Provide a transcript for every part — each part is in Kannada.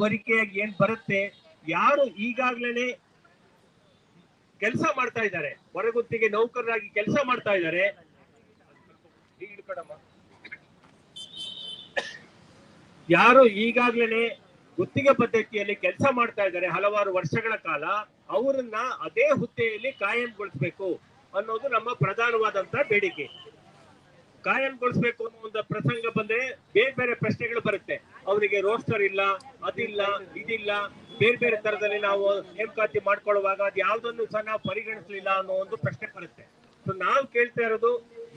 ಬರಿಕೆಯಾಗಿ ಏನ್ ಬರುತ್ತೆ, ಯಾರು ಈಗಾಗ್ಲೇನೆ ಕೆಲಸ ಮಾಡ್ತಾ ಇದ್ದಾರೆ, ಹೊರಗುತ್ತಿಗೆ ನೌಕರರಾಗಿ ಕೆಲಸ ಮಾಡ್ತಾ ಇದ್ದಾರೆ. ಯಾರು ಈಗಾಗ್ಲೇನೆ ಗುತ್ತಿಗೆ ಪದ್ಧತಿಯಲ್ಲಿ ಕೆಲಸ ಮಾಡ್ತಾ ಇದ್ದಾರೆ ಹಲವಾರು ವರ್ಷಗಳ ಕಾಲ, ಅವರನ್ನ ಅದೇ ಹುದ್ದೆಯಲ್ಲಿ ಕಾಯಂಗೊಳಿಸ್ಬೇಕು ಅನ್ನೋದು ನಮ್ಮ ಪ್ರಧಾನವಾದಂತ ಬೇಡಿಕೆ. ಕಾಯಂಗೊಳಿಸ್ಬೇಕು ಅನ್ನೋ ಒಂದು ಪ್ರಸಂಗ ಬಂದ್ರೆ ಬೇರೆ ಬೇರೆ ಪ್ರಶ್ನೆಗಳು ಬರುತ್ತೆ. ಅವರಿಗೆ ರೋಸ್ಟರ್ ಇಲ್ಲ, ಅದಿಲ್ಲ, ಇದಿಲ್ಲ, ಬೇರೆ ಬೇರೆ ತರದಲ್ಲಿ ನಾವು ನೇಮಕಾತಿ ಮಾಡ್ಕೊಳ್ಳುವಾಗ ಅದು ಯಾವ್ದನ್ನು ಸಹ ನಾವು ಪರಿಗಣಿಸಲಿಲ್ಲ ಅನ್ನೋ ಒಂದು ಪ್ರಶ್ನೆ ಬರುತ್ತೆ. ಸೊ ನಾವು ಕೇಳ್ತಾ ಇರೋದು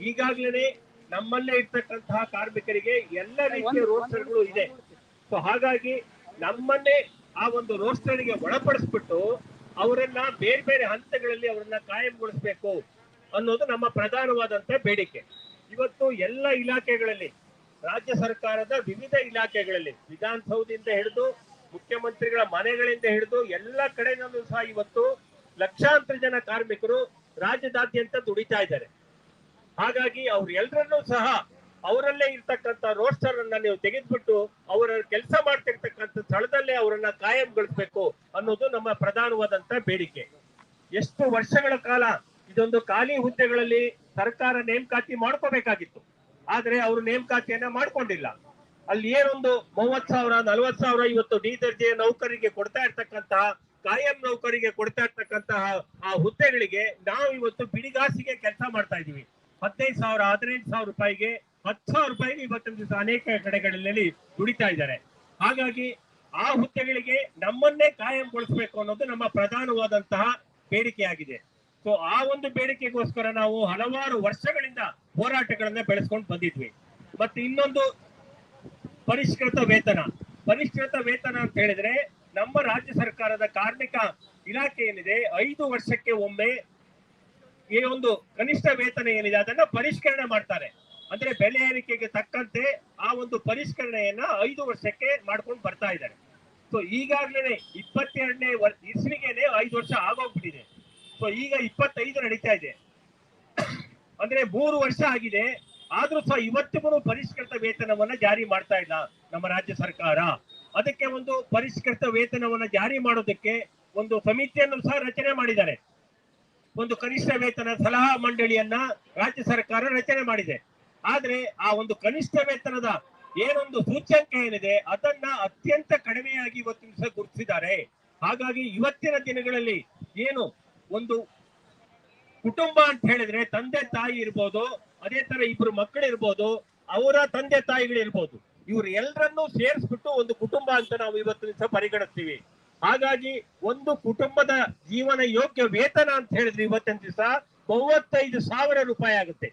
ಈಗಾಗ್ಲೇನೆ ನಮ್ಮಲ್ಲೇ ಇರ್ತಕ್ಕಂತಹ ಕಾರ್ಮಿಕರಿಗೆ ಎಲ್ಲ ರೀತಿಯ ರೋಸ್ಟರ್ಗಳು ಇದೆ. ಸೊ ಹಾಗಾಗಿ ನಮ್ಮನ್ನೇ ಆ ಒಂದು ರೋಸ್ಟರ್ಗೆ ಒಳಪಡಿಸ್ಬಿಟ್ಟು ಅವರನ್ನ ಬೇರೆ ಬೇರೆ ಹಂತಗಳಲ್ಲಿ ಅವರನ್ನ ಕಾಯಂಗೊಳಿಸ್ಬೇಕು ಅನ್ನೋದು ನಮ್ಮ ಪ್ರಧಾನವಾದಂತ ಬೇಡಿಕೆ. ಇವತ್ತು ಎಲ್ಲ ಇಲಾಖೆಗಳಲ್ಲಿ, ರಾಜ್ಯ ಸರ್ಕಾರದ ವಿವಿಧ ಇಲಾಖೆಗಳಲ್ಲಿ, ವಿಧಾನಸೌಧದಿಂದ ಹಿಡಿದು ಮುಖ್ಯಮಂತ್ರಿಗಳ ಮನೆಗಳಿಂದ ಹಿಡಿದು ಎಲ್ಲ ಕಡೆನಲ್ಲೂ ಸಹ ಇವತ್ತು ಲಕ್ಷಾಂತರ ಜನ ಕಾರ್ಮಿಕರು ರಾಜ್ಯದಾದ್ಯಂತ ದುಡಿತಾ ಇದ್ದಾರೆ. ಹಾಗಾಗಿ ಅವ್ರೆಲ್ಲರನ್ನೂ ಸಹ ಅವರಲ್ಲೇ ಇರ್ತಕ್ಕಂಥ ರೋಸ್ಟರ್ ಅನ್ನ ನೀವು ತೆಗೆದ್ಬಿಟ್ಟು ಅವರ ಕೆಲಸ ಮಾಡ್ತಿರ್ತಕ್ಕಂಥ ಸ್ಥಳದಲ್ಲೇ ಅವರನ್ನ ಕಾಯಂಗೊಳಿಸ್ಬೇಕು ಅನ್ನೋದು ನಮ್ಮ ಪ್ರಧಾನವಾದಂತ ಬೇಡಿಕೆ. ಎಷ್ಟು ವರ್ಷಗಳ ಕಾಲ ಇದೊಂದು ಖಾಲಿ ಹುದ್ದೆಗಳಲ್ಲಿ ಸರ್ಕಾರ ನೇಮಕಾತಿ ಮಾಡ್ಕೋಬೇಕಾಗಿತ್ತು. ಆದ್ರೆ ಅವರು ನೇಮಕಾತಿಯನ್ನ ಮಾಡ್ಕೊಂಡಿಲ್ಲ. ಅಲ್ಲಿ ಏನೊಂದು ಮೂವತ್ ಸಾವಿರ ನಲ್ವತ್ ಸಾವಿರ ಇವತ್ತು ಡಿ ದರ್ಜೆಯ ನೌಕರಿಗೆ ಕೊಡ್ತಾ ಇರ್ತಕ್ಕಂತಹ ಕಾಯಂ ನೌಕರಿಗೆ ಕೊಡ್ತಾ ಇರ್ತಕ್ಕಂತಹ ಆ ಹುದ್ದೆಗಳಿಗೆ ನಾವು ಇವತ್ತು ಬಿಡಿಗಾಸಿಗೆ ಕೆಲಸ ಮಾಡ್ತಾ ಇದೀವಿ ಹದಿನೈದು ಸಾವಿರ, ಹದಿನೆಂಟು ಸಾವಿರ ರೂಪಾಯಿಗೆ ಹತ್ತು ಸಾವಿರ ರೂಪಾಯಿಗೆ ಇವತ್ತಿನ ದಿವಸ ಅನೇಕ ಕಡೆಗಳಲ್ಲಿ ದುಡಿತಾ ಇದ್ದಾರೆ. ಹಾಗಾಗಿ ಆ ಹುದ್ದೆಗಳಿಗೆ ನಮ್ಮನ್ನೇ ಕಾಯಂಗೊಳಿಸಬೇಕು ಅನ್ನೋದು ನಮ್ಮ ಪ್ರಧಾನವಾದಂತಹ ಬೇಡಿಕೆಯಾಗಿದೆ. ಸೊ ಆ ಒಂದು ಬೇಡಿಕೆಗೋಸ್ಕರ ನಾವು ಹಲವಾರು ವರ್ಷಗಳಿಂದ ಹೋರಾಟಗಳನ್ನ ಬೆಳೆಸ್ಕೊಂಡು ಬಂದಿದ್ವಿ. ಮತ್ತೆ ಇನ್ನೊಂದು ಪರಿಷ್ಕೃತ ವೇತನ. ಪರಿಷ್ಕೃತ ವೇತನ ಅಂತ ಹೇಳಿದ್ರೆ ನಮ್ಮ ರಾಜ್ಯ ಸರ್ಕಾರದ ಕಾರ್ಮಿಕ ಇಲಾಖೆ ಏನಿದೆ, ಐದು ವರ್ಷಕ್ಕೆ ಒಮ್ಮೆ ಈ ಒಂದು ಕನಿಷ್ಠ ವೇತನ ಏನಿದೆ, ಅದನ್ನ ಪರಿಷ್ಕರಣೆ ಮಾಡ್ತಾರೆ. ಅಂದ್ರೆ ಬೆಲೆ ಏರಿಕೆಗೆ ತಕ್ಕಂತೆ ಆ ಒಂದು ಪರಿಷ್ಕರಣೆಯನ್ನ ಐದು ವರ್ಷಕ್ಕೆ ಮಾಡ್ಕೊಂಡು ಬರ್ತಾ ಇದ್ದಾರೆ. ಸೊ ಈಗಾಗ್ಲೇ ಇಪ್ಪತ್ತೆರಡನೇ ಇಸ್ವಿಗೆನೆ ಐದು ವರ್ಷ ಆಗೋಗ್ಬಿಟ್ಟಿದೆ. ಸೊ ಈಗ ಇಪ್ಪತ್ತೈದು ನಡೀತಾ ಇದೆ. ಅಂದ್ರೆ ಮೂರು ವರ್ಷ ಆಗಿದೆ. ಆದ್ರೂ ಸಹ ಇವತ್ತಿಗೂ ಪರಿಷ್ಕೃತ ವೇತನವನ್ನ ಜಾರಿ ಮಾಡ್ತಾ ಇಲ್ಲ ನಮ್ಮ ರಾಜ್ಯ ಸರ್ಕಾರ. ಅದಕ್ಕೆ ಒಂದು ಪರಿಷ್ಕೃತ ವೇತನವನ್ನ ಜಾರಿ ಮಾಡೋದಕ್ಕೆ ಒಂದು ಸಮಿತಿಯನ್ನು ಸಹ ರಚನೆ ಮಾಡಿದ್ದಾರೆ. ಒಂದು ಕನಿಷ್ಠ ವೇತನ ಸಲಹಾ ಮಂಡಳಿಯನ್ನ ರಾಜ್ಯ ಸರ್ಕಾರ ರಚನೆ ಮಾಡಿದೆ. ಆದ್ರೆ ಆ ಒಂದು ಕನಿಷ್ಠ ವೇತನದ ಏನೊಂದು ಸೂಚ್ಯಂಕ ಏನಿದೆ, ಅದನ್ನ ಅತ್ಯಂತ ಕಡಿಮೆಯಾಗಿ ಇವತ್ತಿನ ಸಹ ಗುರುತಿಸಿದ್ದಾರೆ. ಹಾಗಾಗಿ ಇವತ್ತಿನ ದಿನಗಳಲ್ಲಿ ಏನು ಒಂದು ಕುಟುಂಬ ಅಂತ ಹೇಳಿದ್ರೆ ತಂದೆ ತಾಯಿ ಇರ್ಬೋದು, ಅದೇ ತರ ಇಬ್ರು ಮಕ್ಕಳು ಇರ್ಬೋದು, ಅವರ ತಂದೆ ತಾಯಿಗಳು ಇರ್ಬೋದು. ಇವ್ರು ಎಲ್ಲರನ್ನೂ ಸೇರಿಸ್ಬಿಟ್ಟು ಒಂದು ಕುಟುಂಬ ಅಂತ ನಾವು ಇವತ್ತು ದಿವಸ ಪರಿಗಣಿಸ್ತೀವಿ. ಹಾಗಾಗಿ ಒಂದು ಕುಟುಂಬದ ಜೀವನ ಯೋಗ್ಯ ವೇತನ ಅಂತ ಹೇಳಿದ್ರೆ ಇವತ್ತಿನ ದಿವಸ ಮೂವತ್ತೈದು ಸಾವಿರ ರೂಪಾಯಿ ಆಗುತ್ತೆ.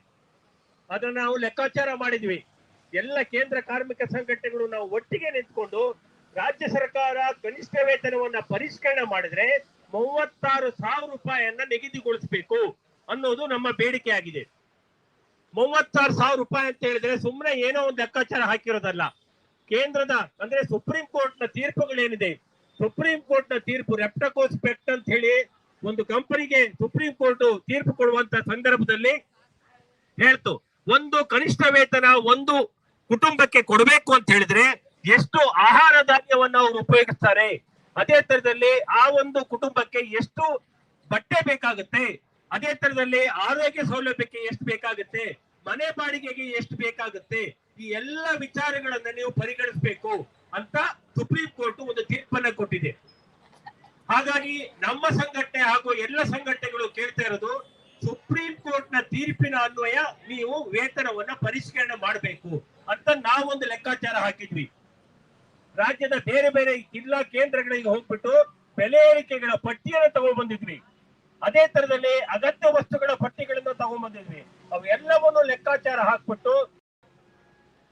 ಅದನ್ನ ನಾವು ಲೆಕ್ಕಾಚಾರ ಮಾಡಿದ್ವಿ. ಎಲ್ಲ ಕೇಂದ್ರ ಕಾರ್ಮಿಕ ಸಂಘಟನೆಗಳು ನಾವು ಒಟ್ಟಿಗೆ ನಿಂತ್ಕೊಂಡು ರಾಜ್ಯ ಸರ್ಕಾರ ಕನಿಷ್ಠ ವೇತನವನ್ನ ಪರಿಷ್ಕರಣೆ ಮಾಡಿದ್ರೆ ಮೂವತ್ತಾರು ಸಾವಿರ ರೂಪಾಯಿಯನ್ನ ನಿಗದಿಗೊಳಿಸಬೇಕು ಅನ್ನೋದು ನಮ್ಮ ಬೇಡಿಕೆ ಆಗಿದೆ ಮೂವತ್ತಾರು ಸಾವಿರ ರೂಪಾಯಿ ಅಂತ ಹೇಳಿದ್ರೆ ಸುಮ್ಮನೆ ಏನೋ ಒಂದು ಲೆಕ್ಕಾಚಾರ ಹಾಕಿರೋದಲ್ಲ. ಕೇಂದ್ರದ, ಅಂದ್ರೆ ಸುಪ್ರೀಂ ಕೋರ್ಟ್ನ ತೀರ್ಪುಗಳೇನಿದೆ? ಸುಪ್ರೀಂ ಕೋರ್ಟ್ನ ತೀರ್ಪು ರೆಪ್ಟಕೋಸ್ ಪೆಕ್ಟ್ ಅಂತ ಹೇಳಿ ಒಂದು ಕಂಪನಿಗೆ ಸುಪ್ರೀಂ ಕೋರ್ಟ್ ತೀರ್ಪು ಕೊಡುವಂತ ಸಂದರ್ಭದಲ್ಲಿ ಹೇಳ್ತು. ಒಂದು ಕನಿಷ್ಠ ವೇತನ ಒಂದು ಕುಟುಂಬಕ್ಕೆ ಕೊಡಬೇಕು ಅಂತ ಹೇಳಿದ್ರೆ ಎಷ್ಟು ಆಹಾರ ಧಾನ್ಯವನ್ನು ಅವರು ಉಪಯೋಗಿಸ್ತಾರೆ? ಅದೇ ತರದಲ್ಲಿ ಆ ಒಂದು ಕುಟುಂಬಕ್ಕೆ ಎಷ್ಟು ಬಟ್ಟೆ ಬೇಕಾಗುತ್ತೆ, ಅದೇ ತರದಲ್ಲಿ ಆರೋಗ್ಯ ಸೌಲಭ್ಯಕ್ಕೆ ಎಷ್ಟು ಬೇಕಾಗುತ್ತೆ, ಮನೆ ಬಾಡಿಗೆಗೆ ಎಷ್ಟು ಬೇಕಾಗುತ್ತೆ, ಈ ಎಲ್ಲ ವಿಚಾರಗಳನ್ನ ನೀವು ಪರಿಗಣಿಸಬೇಕು ಅಂತ ಸುಪ್ರೀಂ ಕೋರ್ಟ್ ಒಂದು ತೀರ್ಪನ್ನ ಕೊಟ್ಟಿದೆ. ಹಾಗಾಗಿ ನಮ್ಮ ಸಂಘಟನೆ ಹಾಗೂ ಎಲ್ಲ ಸಂಘಟನೆಗಳು ಕೇಳ್ತಾ ಇರೋದು ಸುಪ್ರೀಂ ಕೋರ್ಟ್ನ ತೀರ್ಪಿನ ಅನ್ವಯ ನೀವು ವೇತನವನ್ನ ಪರಿಷ್ಕರಣೆ ಮಾಡಬೇಕು ಅಂತ ನಾವೊಂದು ಲೆಕ್ಕಾಚಾರ ಹಾಕಿದ್ವಿ. ರಾಜ್ಯದ ಬೇರೆ ಬೇರೆ ಜಿಲ್ಲಾ ಕೇಂದ್ರಗಳಿಗೆ ಹೋಗ್ಬಿಟ್ಟು ಬೆಲೆ ಏರಿಕೆಗಳ ಪಟ್ಟಿಯನ್ನು ತಗೊಂಡ್ಬಂದಿದ್ವಿ. ಅದೇ ತರದಲ್ಲಿ ಅಗತ್ಯ ವಸ್ತುಗಳ ಪಟ್ಟಿಗಳನ್ನು ತಗೊಂಡ್ಬಂದಿದ್ವಿ. ಅವೆಲ್ಲವನ್ನು ಲೆಕ್ಕಾಚಾರ ಹಾಕ್ಬಿಟ್ಟು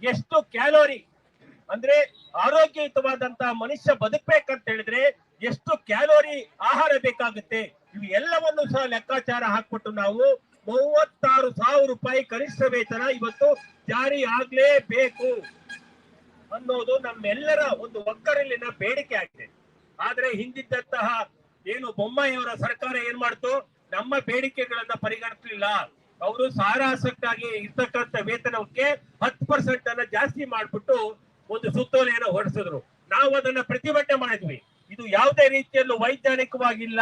ಎಷ್ಟು ಕ್ಯಾಲೋರಿ ಅಂದ್ರೆ ಆರೋಗ್ಯಯುತವಾದಂತಹ ಮನುಷ್ಯ ಬದುಕ್ಬೇಕಂತ ಹೇಳಿದ್ರೆ ಎಷ್ಟು ಕ್ಯಾಲೋರಿ ಆಹಾರ ಬೇಕಾಗುತ್ತೆ ಇವು ಸಹ ಲೆಕ್ಕಾಚಾರ ಹಾಕ್ಬಿಟ್ಟು ನಾವು ಮೂವತ್ತಾರು ಸಾವಿರ ರೂಪಾಯಿ ಕನಿಷ್ಠ ವೇತನ ಇವತ್ತು ಜಾರಿ ಆಗ್ಲೇಬೇಕು. ಅನ್ನೋದು ನಮ್ಮೆಲ್ಲರ ಒಂದು ಒಕ್ಕರಲಿನ ಬೇಡಿಕೆ ಆಗಿದೆ. ಆದ್ರೆ ಹಿಂದಿದ್ದಂತಹ ಏನು ಬೊಮ್ಮಾಯಿಯವರ ಸರ್ಕಾರ ಏನ್ ಮಾಡ್ತು? ನಮ್ಮ ಬೇಡಿಕೆಗಳನ್ನ ಪರಿಗಣಿಸಲಿಲ್ಲ. ಅವರು ಸಾರಾಸಕ್ಕಾಗಿ ಇರ್ತಕ್ಕಂಥ ವೇತನಕ್ಕೆ ಹತ್ತು ಪರ್ಸೆಂಟ್ ಅನ್ನ ಜಾಸ್ತಿ ಮಾಡ್ಬಿಟ್ಟು ಒಂದು ಸುತ್ತೋಲೆಯನ್ನು ಹೊರಡಿಸಿದ್ರು. ನಾವು ಅದನ್ನ ಪ್ರತಿಭಟನೆ ಮಾಡಿದ್ವಿ. ಇದು ಯಾವುದೇ ರೀತಿಯಲ್ಲೂ ವೈಜ್ಞಾನಿಕವಾಗಿಲ್ಲ.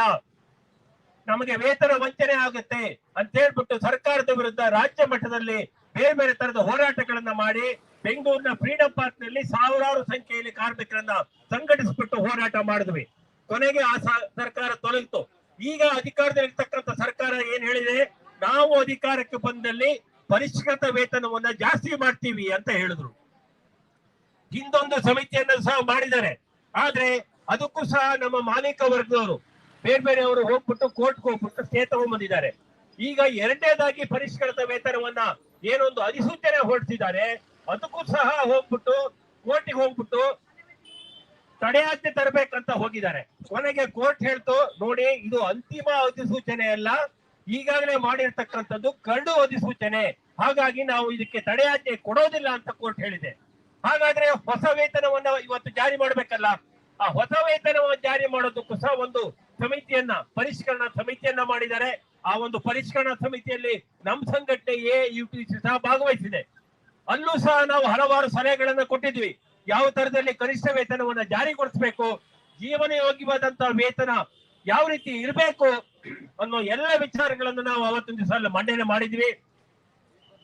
ನಮಗೆ ವೇತನ ವಂಚನೆ ಆಗುತ್ತೆ ಅಂತ ಹೇಳ್ಬಿಟ್ಟು ಸರ್ಕಾರದ ವಿರುದ್ಧ ರಾಜ್ಯ ಮಟ್ಟದಲ್ಲಿ ಬೇರೆ ಬೇರೆ ತರದ ಹೋರಾಟಗಳನ್ನ ಮಾಡಿ ಬೆಂಗಳೂರಿನ ಫ್ರೀಡಂ ಪಾರ್ಕ್ನಲ್ಲಿ ಸಾವಿರಾರು ಸಂಖ್ಯೆಯಲ್ಲಿ ಕಾರ್ಮಿಕರನ್ನ ಸಂಘಟಿಸಿಬಿಟ್ಟು ಹೋರಾಟ ಮಾಡಿದ್ವಿ. ಕೊನೆಗೆ ಆ ಸರ್ಕಾರ ತೊಲಗಿತು. ಈಗ ಅಧಿಕಾರದಲ್ಲಿರ್ತಕ್ಕಂಥ ಸರ್ಕಾರ ಏನ್ ಹೇಳಿದೆ? ನಾವು ಅಧಿಕಾರಕ್ಕೆ ಬಂದಲ್ಲಿ ಪರಿಷ್ಕೃತ ವೇತನವನ್ನ ಜಾಸ್ತಿ ಮಾಡ್ತೀವಿ ಅಂತ ಹೇಳಿದ್ರು. ಹಿಂದೊಂದು ಸಮಿತಿಯನ್ನು ಸಹ ಮಾಡಿದ್ದಾರೆ. ಆದ್ರೆ ಅದಕ್ಕೂ ಸಹ ನಮ್ಮ ಮಾಲೀಕ ವರ್ಗದವರು ಬೇರೆ ಬೇರೆಯವರು ಹೋಗ್ಬಿಟ್ಟು ಕೋರ್ಟ್ಗೆ ಹೋಗ್ಬಿಟ್ಟು ಸ್ಟೇ ತಗೊಂಡ್ಬಂದಿದ್ದಾರೆ. ಈಗ ಎರಡನೇದಾಗಿ ಪರಿಷ್ಕೃತ ವೇತನವನ್ನ ಏನೊಂದು ಅಧಿಸೂಚನೆ ಹೊರಡಿಸಿದ್ದಾರೆ. ಅದಕ್ಕೂ ಸಹ ಹೋಗ್ಬಿಟ್ಟು, ಕೋರ್ಟಿಗೆ ಹೋಗ್ಬಿಟ್ಟು ತಡೆಯಾಜ್ಞೆ ತರಬೇಕಂತ ಹೋಗಿದ್ದಾರೆ. ಕೊನೆಗೆ ಕೋರ್ಟ್ ಹೇಳ್ತು, ನೋಡಿ, ಇದು ಅಂತಿಮ ಅಧಿಸೂಚನೆ ಅಲ್ಲ, ಈಗಾಗಲೇ ಮಾಡಿರ್ತಕ್ಕಂಥದ್ದು ಕರಡು ಅಧಿಸೂಚನೆ. ಹಾಗಾಗಿ ನಾವು ಇದಕ್ಕೆ ತಡೆಯಾಜ್ಞೆ ಕೊಡೋದಿಲ್ಲ ಅಂತ ಕೋರ್ಟ್ ಹೇಳಿದೆ. ಹಾಗಾದ್ರೆ ಹೊಸ ವೇತನವನ್ನ ಇವತ್ತು ಜಾರಿ ಮಾಡ್ಬೇಕಲ್ಲ? ಆ ಹೊಸ ವೇತನವನ್ನು ಜಾರಿ ಮಾಡೋದಕ್ಕೂ ಸಹ ಒಂದು ಸಮಿತಿಯನ್ನ, ಪರಿಷ್ಕರಣಾ ಸಮಿತಿಯನ್ನ ಮಾಡಿದ್ದಾರೆ. ಆ ಒಂದು ಪರಿಷ್ಕರಣಾ ಸಮಿತಿಯಲ್ಲಿ ನಮ್ಮ ಸಂಘಟನೆ ಎ, ಯು, ಟಿ, ಸಿ ಸಹ ಭಾಗವಹಿಸಿದೆ. ಅಲ್ಲೂ ಸಹ ನಾವು ಹಲವಾರು ಸಲಹೆಗಳನ್ನ ಕೊಟ್ಟಿದ್ವಿ. ಯಾವ ತರದಲ್ಲಿ ಕನಿಷ್ಠ ವೇತನವನ್ನು ಜಾರಿಗೊಳಿಸಬೇಕು ಜೀವನ ಯೋಗ್ಯವಾದಂತಹ ವೇತನ ಯಾವ ರೀತಿ ಇರಬೇಕು ಅನ್ನೋ ಎಲ್ಲ ವಿಚಾರಗಳನ್ನು ನಾವು ಅವತ್ತೊಂದು ಅಲ್ಲಿ ಮಂಡನೆ ಮಾಡಿದ್ವಿ.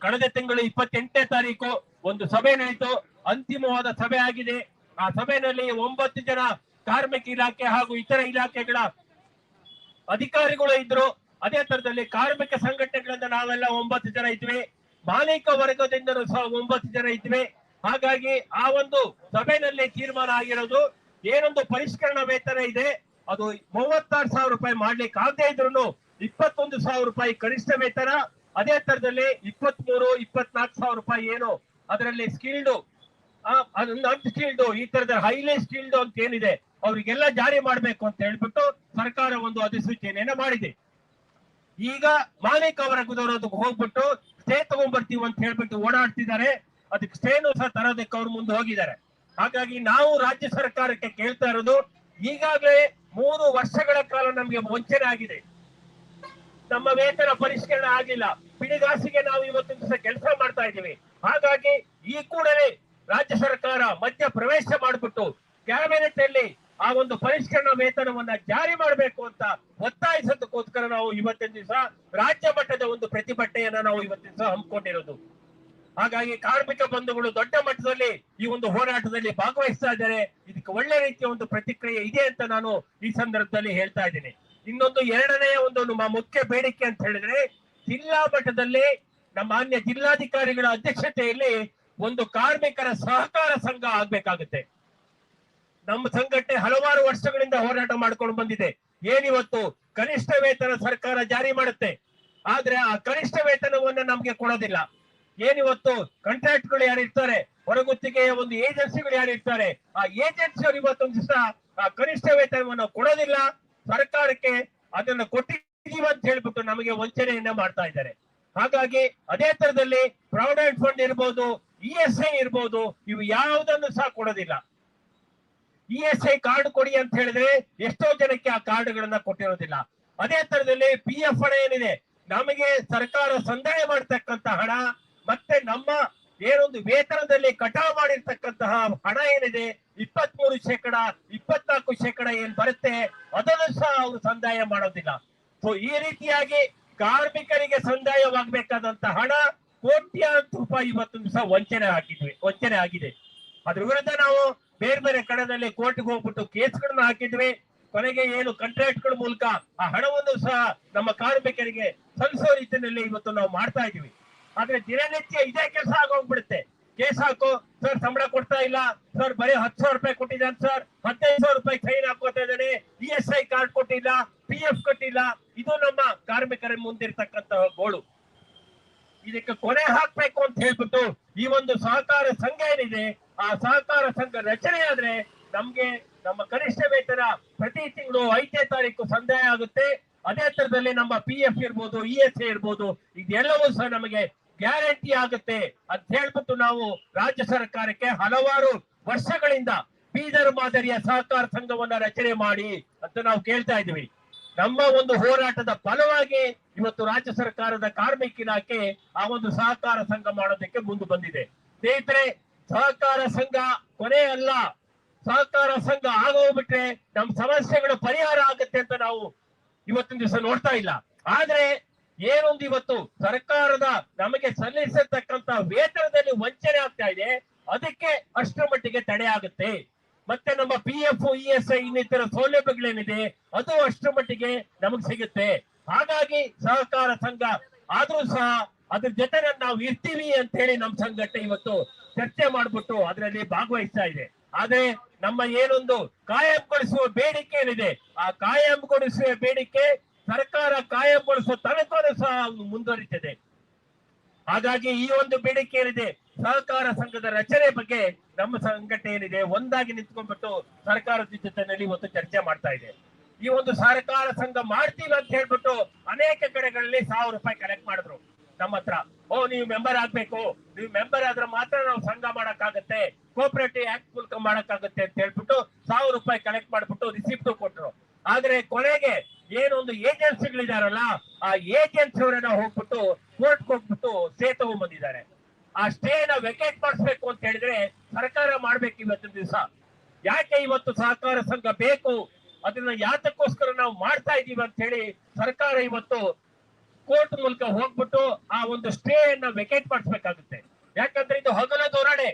ಕಳೆದ ತಿಂಗಳು ಇಪ್ಪತ್ತೆಂಟನೇ ತಾರೀಕು ಒಂದು ಸಭೆ ನಡೀತು. ಅಂತಿಮವಾದ ಸಭೆ ಆಗಿದೆ. ಆ ಸಭೆಯಲ್ಲಿ ಒಂಬತ್ತು ಜನ ಕಾರ್ಮಿಕ ಇಲಾಖೆ ಹಾಗೂ ಇತರ ಇಲಾಖೆಗಳ ಅಧಿಕಾರಿಗಳು ಇದ್ರು. ಅದೇ ತರದಲ್ಲಿ ಕಾರ್ಮಿಕ ಸಂಘಟನೆಗಳಿಂದ ನಾವೆಲ್ಲ ಒಂಬತ್ತು ಜನ ಇದ್ವಿ. ಮಾಲೀಕ ವರ್ಗದಿಂದಲೂ ಸಹ ಒಂಬತ್ತು ಜನ ಇದ್ವಿ ಹಾಗಾಗಿ ಆ ಒಂದು ಸಭೆಯಲ್ಲಿ ತೀರ್ಮಾನ ಆಗಿರೋದು ಏನೊಂದು ಪರಿಷ್ಕರಣಾ ವೇತನ ಇದೆ. ಅದು ಮೂವತ್ತಾರು ಸಾವಿರ ರೂಪಾಯಿ ಮಾಡ್ಲಿಕ್ಕೆ ಆಗದೆ ಇದ್ರು ಇಪ್ಪತ್ತೊಂದು ಸಾವಿರ ರೂಪಾಯಿ ಕನಿಷ್ಠ ವೇತನ, ಅದೇ ತರದಲ್ಲಿ ಇಪ್ಪತ್ತ್ ಮೂರು ಇಪ್ಪತ್ನಾಲ್ಕು ಸಾವಿರ ರೂಪಾಯಿ ಏನು ಅದರಲ್ಲಿ ಸ್ಕಿಲ್ಡ್ ಅನ್ಸ್ಕಿಲ್ಡ್ ಈ ತರದ ಹೈಲಿ ಸ್ಕಿಲ್ಡ್ ಅಂತ ಏನಿದೆ, ಅವರಿಗೆಲ್ಲ ಜಾರಿ ಮಾಡ್ಬೇಕು ಅಂತ ಹೇಳ್ಬಿಟ್ಟು ಸರ್ಕಾರ ಒಂದು ಅಧಿಸೂಚನೆಯನ್ನ ಮಾಡಿದೆ. ಈಗ ಮಾಲೀಕ ವರ್ಗದವರು ಅದಕ್ಕೆ ಹೋಗ್ಬಿಟ್ಟು ಸ್ಟೇ ತಗೊಂಡ್ಬರ್ತೀವಿ ಅಂತ ಹೇಳ್ಬಿಟ್ಟು ಓಡಾಡ್ತಿದ್ದಾರೆ. ಅದಕ್ಕೆ ಸ್ಟೇನು ಸಹ ತರೋದಕ್ಕೆ ಅವ್ರು ಮುಂದೆ ಹೋಗಿದ್ದಾರೆ. ಹಾಗಾಗಿ ನಾವು ರಾಜ್ಯ ಸರ್ಕಾರಕ್ಕೆ ಕೇಳ್ತಾ ಇರೋದು, ಈಗಾಗಲೇ ಮೂರು ವರ್ಷಗಳ ಕಾಲ ನಮ್ಗೆ ವಂಚನೆ ಆಗಿದೆ. ನಮ್ಮ ವೇತನ ಪರಿಷ್ಕರಣೆ ಆಗಿಲ್ಲ. ಪಿಡಿಗಾಸಿಗೆ ನಾವು ಇವತ್ತು ದಿವಸ ಕೆಲಸ ಮಾಡ್ತಾ ಇದ್ದೀವಿ. ಹಾಗಾಗಿ ಈ ಕೂಡಲೇ ರಾಜ್ಯ ಸರ್ಕಾರ ಮಧ್ಯ ಪ್ರವೇಶ ಮಾಡಿಬಿಟ್ಟು ಕ್ಯಾಬಿನೆಟ್ ಅಲ್ಲಿ ಆ ಒಂದು ಪರಿಷ್ಕರಣಾ ವೇತನವನ್ನ ಜಾರಿ ಮಾಡಬೇಕು ಅಂತ ಒತ್ತಾಯಿಸೋದಕ್ಕೋಸ್ಕರ ನಾವು ಇವತ್ತಿನ ದಿವಸ ರಾಜ್ಯ ಮಟ್ಟದ ಒಂದು ಪ್ರತಿಭಟನೆಯನ್ನ ನಾವು ಇವತ್ತಿನ ದಿವಸ ಹಮ್ಮಿಕೊಂಡಿರೋದು. ಹಾಗಾಗಿ ಕಾರ್ಮಿಕ ಬಂಧುಗಳು ದೊಡ್ಡ ಮಟ್ಟದಲ್ಲಿ ಈ ಒಂದು ಹೋರಾಟದಲ್ಲಿ ಭಾಗವಹಿಸ್ತಾ ಇದ್ದಾರೆ. ಇದಕ್ಕೆ ಒಳ್ಳೆ ರೀತಿಯ ಒಂದು ಪ್ರತಿಕ್ರಿಯೆ ಇದೆ ಅಂತ ನಾನು ಈ ಸಂದರ್ಭದಲ್ಲಿ ಹೇಳ್ತಾ ಇದ್ದೀನಿ. ಇನ್ನೊಂದು ಎರಡನೆಯ ಒಂದು ನಮ್ಮ ಮುಖ್ಯ ಬೇಡಿಕೆ ಅಂತ ಹೇಳಿದ್ರೆ ಜಿಲ್ಲಾ ಮಟ್ಟದಲ್ಲಿ ನಮ್ಮ ಮಾನ್ಯ ಜಿಲ್ಲಾಧಿಕಾರಿಗಳ ಅಧ್ಯಕ್ಷತೆಯಲ್ಲಿ ಒಂದು ಕಾರ್ಮಿಕರ ಸಹಕಾರ ಸಂಘ ಆಗ್ಬೇಕಾಗುತ್ತೆ. ನಮ್ಮ ಸಂಘಟನೆ ಹಲವಾರು ವರ್ಷಗಳಿಂದ ಹೋರಾಟ ಮಾಡ್ಕೊಂಡು ಬಂದಿದೆ. ಏನಿವತ್ತು ಕನಿಷ್ಠ ವೇತನ ಸರ್ಕಾರ ಜಾರಿ ಮಾಡುತ್ತೆ. ಆದ್ರೆ ಆ ಕನಿಷ್ಠ ವೇತನವನ್ನ ನಮ್ಗೆ ಕೊಡೋದಿಲ್ಲ. ಏನಿವತ್ತು ಕಾಂಟ್ರಾಕ್ಟ್ಗಳು ಯಾರು ಇರ್ತಾರೆ, ಹೊರಗುತ್ತಿಗೆಯ ಒಂದು ಏಜೆನ್ಸಿಗಳು ಯಾರು ಇರ್ತಾರೆ, ಆ ಏಜೆನ್ಸಿಯವರು ಇವತ್ತೊಂದು ದಿವಸ ಆ ಕನಿಷ್ಠ ವೇತನವನ್ನು ಕೊಡೋದಿಲ್ಲ. ಸರ್ಕಾರಕ್ಕೆ ಅದನ್ನ ಕೊಟ್ಟಿದ್ದೀವಿ ಅಂತ ಹೇಳ್ಬಿಟ್ಟು ನಮಗೆ ವಂಚನೆಯನ್ನ ಮಾಡ್ತಾ ಇದ್ದಾರೆ. ಹಾಗಾಗಿ ಅದೇ ತರದಲ್ಲಿ ಪ್ರಾವಿಡೆಂಟ್ ಫಂಡ್ ಇರ್ಬೋದು ಇ ಎಸ್ ಐ ಇರ್ಬೋದು, ಇವು ಯಾವುದನ್ನು ಸಹ ಕೊಡೋದಿಲ್ಲ. ಇ ಎಸ್ ಐ ಕಾರ್ಡ್ ಕೊಡಿ ಅಂತ ಹೇಳಿದ್ರೆ ಎಷ್ಟೋ ಜನಕ್ಕೆ ಆ ಕಾರ್ಡ್ಗಳನ್ನ ಕೊಟ್ಟಿರೋದಿಲ್ಲ. ಅದೇ ತರದಲ್ಲಿ ಪಿ ಎಫ್ ಹಣ ಏನಿದೆ? ನಮಗೆ ಸರ್ಕಾರ ಸಂದಾಯ ಮಾಡತಕ್ಕಂತ ಹಣ, ಮತ್ತೆ ನಮ್ಮ ಏನೊಂದು ವೇತನದಲ್ಲಿ ಕಟಾವ್ ಮಾಡಿರ್ತಕ್ಕಂತಹ ಹಣ ಏನಿದೆ? ಇಪ್ಪತ್ತ್ ಮೂರು ಶೇಕಡ, ಇಪ್ಪತ್ನಾಲ್ಕು ಶೇಕಡ ಏನ್ ಬರುತ್ತೆ? ಅದನ್ನು ಸಹ ಅವರು ಸಂದಾಯ ಮಾಡೋದಿಲ್ಲ. ಸೊ ಈ ರೀತಿಯಾಗಿ ಕಾರ್ಮಿಕರಿಗೆ ಸಂದಾಯವಾಗಬೇಕಾದಂತ ಹಣ ಕೋಟ್ಯಾಂತರ ರೂಪಾಯಿ ಇವತ್ತೊಂದು ಸಹ ವಂಚನೆ ಹಾಕಿದ್ವಿ, ವಂಚನೆ ಆಗಿದೆ. ಅದ್ರ ವಿರುದ್ಧ ನಾವು ಬೇರೆ ಬೇರೆ ಕಡೆದಲ್ಲಿ ಕೋರ್ಟ್ಗೆ ಹೋಗ್ಬಿಟ್ಟು ಕೇಸ್ಗಳನ್ನ ಹಾಕಿದ್ವಿ. ಕೊನೆಗೆ ಏನು ಕಾಂಟ್ರಾಕ್ಟ್ಗಳ ಮೂಲಕ ಆ ಹಣವನ್ನು ಸಹ ನಮ್ಮ ಕಾರ್ಮಿಕರಿಗೆ ಸಲ್ಲಿಸೋ ರೀತಿಯಲ್ಲಿ ಇವತ್ತು ನಾವು ಮಾಡ್ತಾ ಇದೀವಿ ಆದ್ರೆ ದಿನನಿತ್ಯ ಇದೇ ಕೆಲಸ ಆಗೋಗ್ಬಿಡುತ್ತೆ. ಕೇಸ್ ಹಾಕು, ಸರ್ ಸಂಬಳ ಕೊಡ್ತಾ ಇಲ್ಲ, ಸರ್ ಬರೀ ಹತ್ತು ಸಾವಿರ ರೂಪಾಯಿ ಕೊಟ್ಟಿದ್ದಾನೆ ಸರ್, ಹದಿನೈದು ಸಾವಿರ ರೂಪಾಯಿ ಫೈನ್ ಹಾಕೋತಾ ಇದ್ದಾನೆ, ಇ ಎಸ್ ಐ ಕಾರ್ಡ್ ಕೊಟ್ಟಿಲ್ಲ, ಪಿ ಎಫ್ ಕೊಟ್ಟಿಲ್ಲ. ಇದು ನಮ್ಮ ಕಾರ್ಮಿಕರ ಮುಂದಿರ್ತಕ್ಕಂತಹ ಗೋಳು. ಇದಕ್ಕೆ ಕೊನೆ ಹಾಕ್ಬೇಕು ಅಂತ ಹೇಳ್ಬಿಟ್ಟು ಈ ಒಂದು ಸಹಕಾರ ಸಂಘ ಏನಿದೆ ಆ ಸಹಕಾರ ಸಂಘ ರಚನೆಯಾದ್ರೆ ನಮ್ಗೆ ನಮ್ಮ ಕನಿಷ್ಠ ವೇತನ ಪ್ರತಿ ತಿಂಗಳು ಐದನೇ ತಾರೀಕು ಸಂದಾಯ ಆಗುತ್ತೆ. ಅದೇ ತರದಲ್ಲಿ ನಮ್ಮ ಪಿ ಎಫ್ ಇರ್ಬೋದು ಇ ಎಸ್ ಎ ಇರ್ಬೋದು, ಇದೆಲ್ಲವೂ ಸಹ ನಮಗೆ ಗ್ಯಾರಂಟಿ ಆಗುತ್ತೆ ಅಂತ ಹೇಳ್ಬಿಟ್ಟು ನಾವು ರಾಜ್ಯ ಸರ್ಕಾರಕ್ಕೆ ಹಲವಾರು ವರ್ಷಗಳಿಂದ ಬೀದರ್ ಮಾದರಿಯ ಸಹಕಾರ ಸಂಘವನ್ನ ರಚನೆ ಮಾಡಿ ಅಂತ ನಾವು ಕೇಳ್ತಾ ಇದ್ವಿ ನಮ್ಮ ಒಂದು ಹೋರಾಟದ ಫಲವಾಗಿ ಇವತ್ತು ರಾಜ್ಯ ಸರ್ಕಾರದ ಕಾರ್ಮಿಕ ಇಲಾಖೆ ಆ ಒಂದು ಸಹಕಾರ ಸಂಘ ಮಾಡೋದಕ್ಕೆ ಮುಂದೆ ಬಂದಿದೆ. ಸ್ನೇಹಿತರೆ ಸಹಕಾರ ಸಂಘ ಕೊನೆ ಅಲ್ಲ ಸಹಕಾರ ಸಂಘ ಆಗೋಗ್ಬಿಟ್ರೆ ನಮ್ ಸಮಸ್ಯೆಗಳು ಪರಿಹಾರ ಆಗುತ್ತೆ ಅಂತ ನಾವು ಇವತ್ತಿನ ದಿವಸ ನೋಡ್ತಾ ಇಲ್ಲ. ಆದ್ರೆ ಏನೊಂದು ಇವತ್ತು ಸರ್ಕಾರದ ನಮಗೆ ಸಲ್ಲಿಸತಕ್ಕಂತ ವೇತನದಲ್ಲಿ ವಂಚನೆ ಆಗ್ತಾ ಇದೆ. ಅದಕ್ಕೆ ಅಷ್ಟರ ಮಟ್ಟಿಗೆ ತಡೆ ಆಗುತ್ತೆ. ಮತ್ತೆ ನಮ್ಮ P F E S I ಇನ್ನಿತರ ಸೌಲಭ್ಯಗಳೇನಿದೆ, ಅದು ಅಷ್ಟರ ಮಟ್ಟಿಗೆ ನಮಗ್ ಸಿಗುತ್ತೆ. ಹಾಗಾಗಿ ಸಹಕಾರ ಸಂಘ ಆದ್ರೂ ಸಹ ಅದ್ರ ಜೊತೆ ನಾವು ಇರ್ತೀವಿ ಅಂತ ಹೇಳಿ ನಮ್ ಸಂಘಟನೆ ಇವತ್ತು ಚರ್ಚೆ ಮಾಡ್ಬಿಟ್ಟು ಅದರಲ್ಲಿ ಭಾಗವಹಿಸ್ತಾ ಇದೆ. ಆದ್ರೆ ನಮ್ಮ ಏನೊಂದು ಕಾಯಂಗೊಳಿಸುವ ಬೇಡಿಕೆ ಏನಿದೆ? ಆ ಕಾಯಂಗೊಳಿಸುವ ಬೇಡಿಕೆ ಸರ್ಕಾರ ಕಾಯಂಗೊಳಿಸುವ ತನಕನೂ ಸಹ ಮುಂದುವರಿತದೆ. ಹಾಗಾಗಿ ಈ ಒಂದು ಬೇಡಿಕೆ ಏನಿದೆ? ಸಹಕಾರ ಸಂಘದ ರಚನೆ ಬಗ್ಗೆ ನಮ್ಮ ಸಂಘಟನೆ ಏನಿದೆ? ಒಂದಾಗಿ ನಿಂತ್ಕೊಂಡ್ಬಿಟ್ಟು ಸರ್ಕಾರದ ಜೊತೆನಲ್ಲಿ ಇವತ್ತು ಚರ್ಚೆ ಮಾಡ್ತಾ ಇದೆ. ಈ ಒಂದು ಸಹಕಾರ ಸಂಘ ಮಾಡ್ತೀವಿ ಅಂತ ಹೇಳ್ಬಿಟ್ಟು ಅನೇಕ ಕಡೆಗಳಲ್ಲಿ ಸಾವಿರ ರೂಪಾಯಿ ಕಲೆಕ್ಟ್ ಮಾಡಿದ್ರು. ನಮ್ಮ ಹತ್ರ. ಓ, ನೀವು ಮೆಂಬರ್ ಆಗ್ಬೇಕು. ನೀವು ಮೆಂಬರ್ ಆದ್ರೆ ಮಾತ್ರ ನಾವು ಸಂಘ ಮಾಡಕ್ಕಾಗತ್ತೆ. ಕೋಪರೇಟಿವ್ ಆಕ್ಟ್ ಮೂಲಕ ಮಾಡಕ್ಕಾಗತ್ತೆ ಅಂತ ಹೇಳ್ಬಿಟ್ಟು ಸಾವಿರ ರೂಪಾಯಿ ಕಲೆಕ್ಟ್ ಮಾಡ್ಬಿಟ್ಟು ರಿಸಿಪ್ಟ್ ಕೊಟ್ರು. ಆದ್ರೆ ಕೊನೆಗೆ ಏನೊಂದು ಏಜೆನ್ಸಿಗಳಿದಾರಲ್ಲ, ಆ ಏಜೆನ್ಸಿ ಅವರನ್ನ ಹೋಗ್ಬಿಟ್ಟು ಕೋರ್ಟ್ ಹೋಗ್ಬಿಟ್ಟು ಸ್ಟೇ ತಗೊಂಡ್ಬಂದಿದ್ದಾರೆ. ಆ ಸ್ಟೇನ ವೆಕೇಟ್ ಮಾಡಿಸ್ಬೇಕು ಅಂತ ಹೇಳಿದ್ರೆ ಸರ್ಕಾರ ಮಾಡ್ಬೇಕು ಇವತ್ತಿನ ದಿವಸ. ಯಾಕೆ ಇವತ್ತು ಸಹಕಾರ ಸಂಘ ಬೇಕು? ಅದನ್ನ ಯಾತಕ್ಕೋಸ್ಕರ ನಾವು ಮಾಡ್ತಾ ಇದೀವಿ ಅಂತ ಹೇಳಿ ಸರ್ಕಾರ ಇವತ್ತು ಕೋರ್ಟ್ ಮೂಲಕ ಹೋಗ್ಬಿಟ್ಟು ಆ ಒಂದು ಸ್ಟೇ ಅನ್ನ ವೆಕೇಟ್ ಮಾಡಿಸ್ಬೇಕಾಗುತ್ತೆ. ಯಾಕಂದ್ರೆ ಇದು ಹಗಲ ಧೋರಣೆ.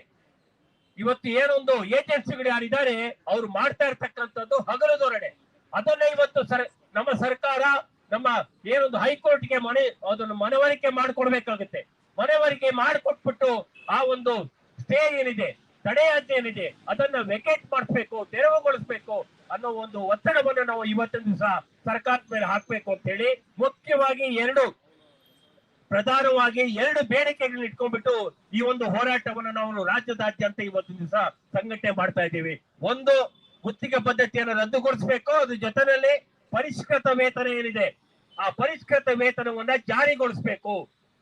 ಇವತ್ತು ಏನೊಂದು ಏಜೆನ್ಸಿಗಳು ಯಾರಿದ್ದಾರೆ, ಅವ್ರು ಮಾಡ್ತಾ ಇರ್ತಕ್ಕಂಥದ್ದು ಹಗಲು ಧೋರಣೆ. ಅದನ್ನ ಇವತ್ತು ಸರ್, ನಮ್ಮ ಸರ್ಕಾರ ನಮ್ಮ ಏನೊಂದು ಹೈಕೋರ್ಟ್ಗೆ ಮನೆ, ಅದನ್ನು ಮನವರಿಕೆ ಮಾಡ್ಕೊಡ್ಬೇಕಾಗುತ್ತೆ. ಮನವರಿಕೆ ಮಾಡಿಕೊಟ್ಬಿಟ್ಟು ಆ ಒಂದು ಸ್ಟೇ ಏನಿದೆ ತಡೆಯಾಜ್ಞೆ ಏನಿದೆ, ಅದನ್ನ ವೆಕೇಟ್ ಮಾಡಿಸ್ಬೇಕು, ತೆರವುಗೊಳಿಸ್ಬೇಕು ಅನ್ನೋ ಒಂದು ಒತ್ತಡವನ್ನು ನಾವು ಇವತ್ತಿನ ದಿವಸ ಸರ್ಕಾರದ ಮೇಲೆ ಹಾಕ್ಬೇಕು ಅಂತ ಹೇಳಿ ಮುಖ್ಯವಾಗಿ ಎರಡು ಪ್ರಧಾನವಾಗಿ ಎರಡು ಬೇಡಿಕೆಗಳನ್ನ ಇಟ್ಕೊಂಡ್ಬಿಟ್ಟು ಈ ಒಂದು ಹೋರಾಟವನ್ನು ನಾವು ರಾಜ್ಯದಾದ್ಯಂತ ಇವತ್ತಿನ ದಿವಸ ಸಂಘಟನೆ ಮಾಡ್ತಾ ಇದ್ದೀವಿ. ಒಂದು, ಗುತ್ತಿಗೆ ಪದ್ಧತಿಯನ್ನು ರದ್ದುಗೊಳಿಸಬೇಕು. ಅದ್ರ ಜೊತೆಯಲ್ಲಿ ಪರಿಷ್ಕೃತ ವೇತನ ಏನಿದೆ, ಆ ಪರಿಷ್ಕೃತ ವೇತನವನ್ನ ಜಾರಿಗೊಳಿಸಬೇಕು.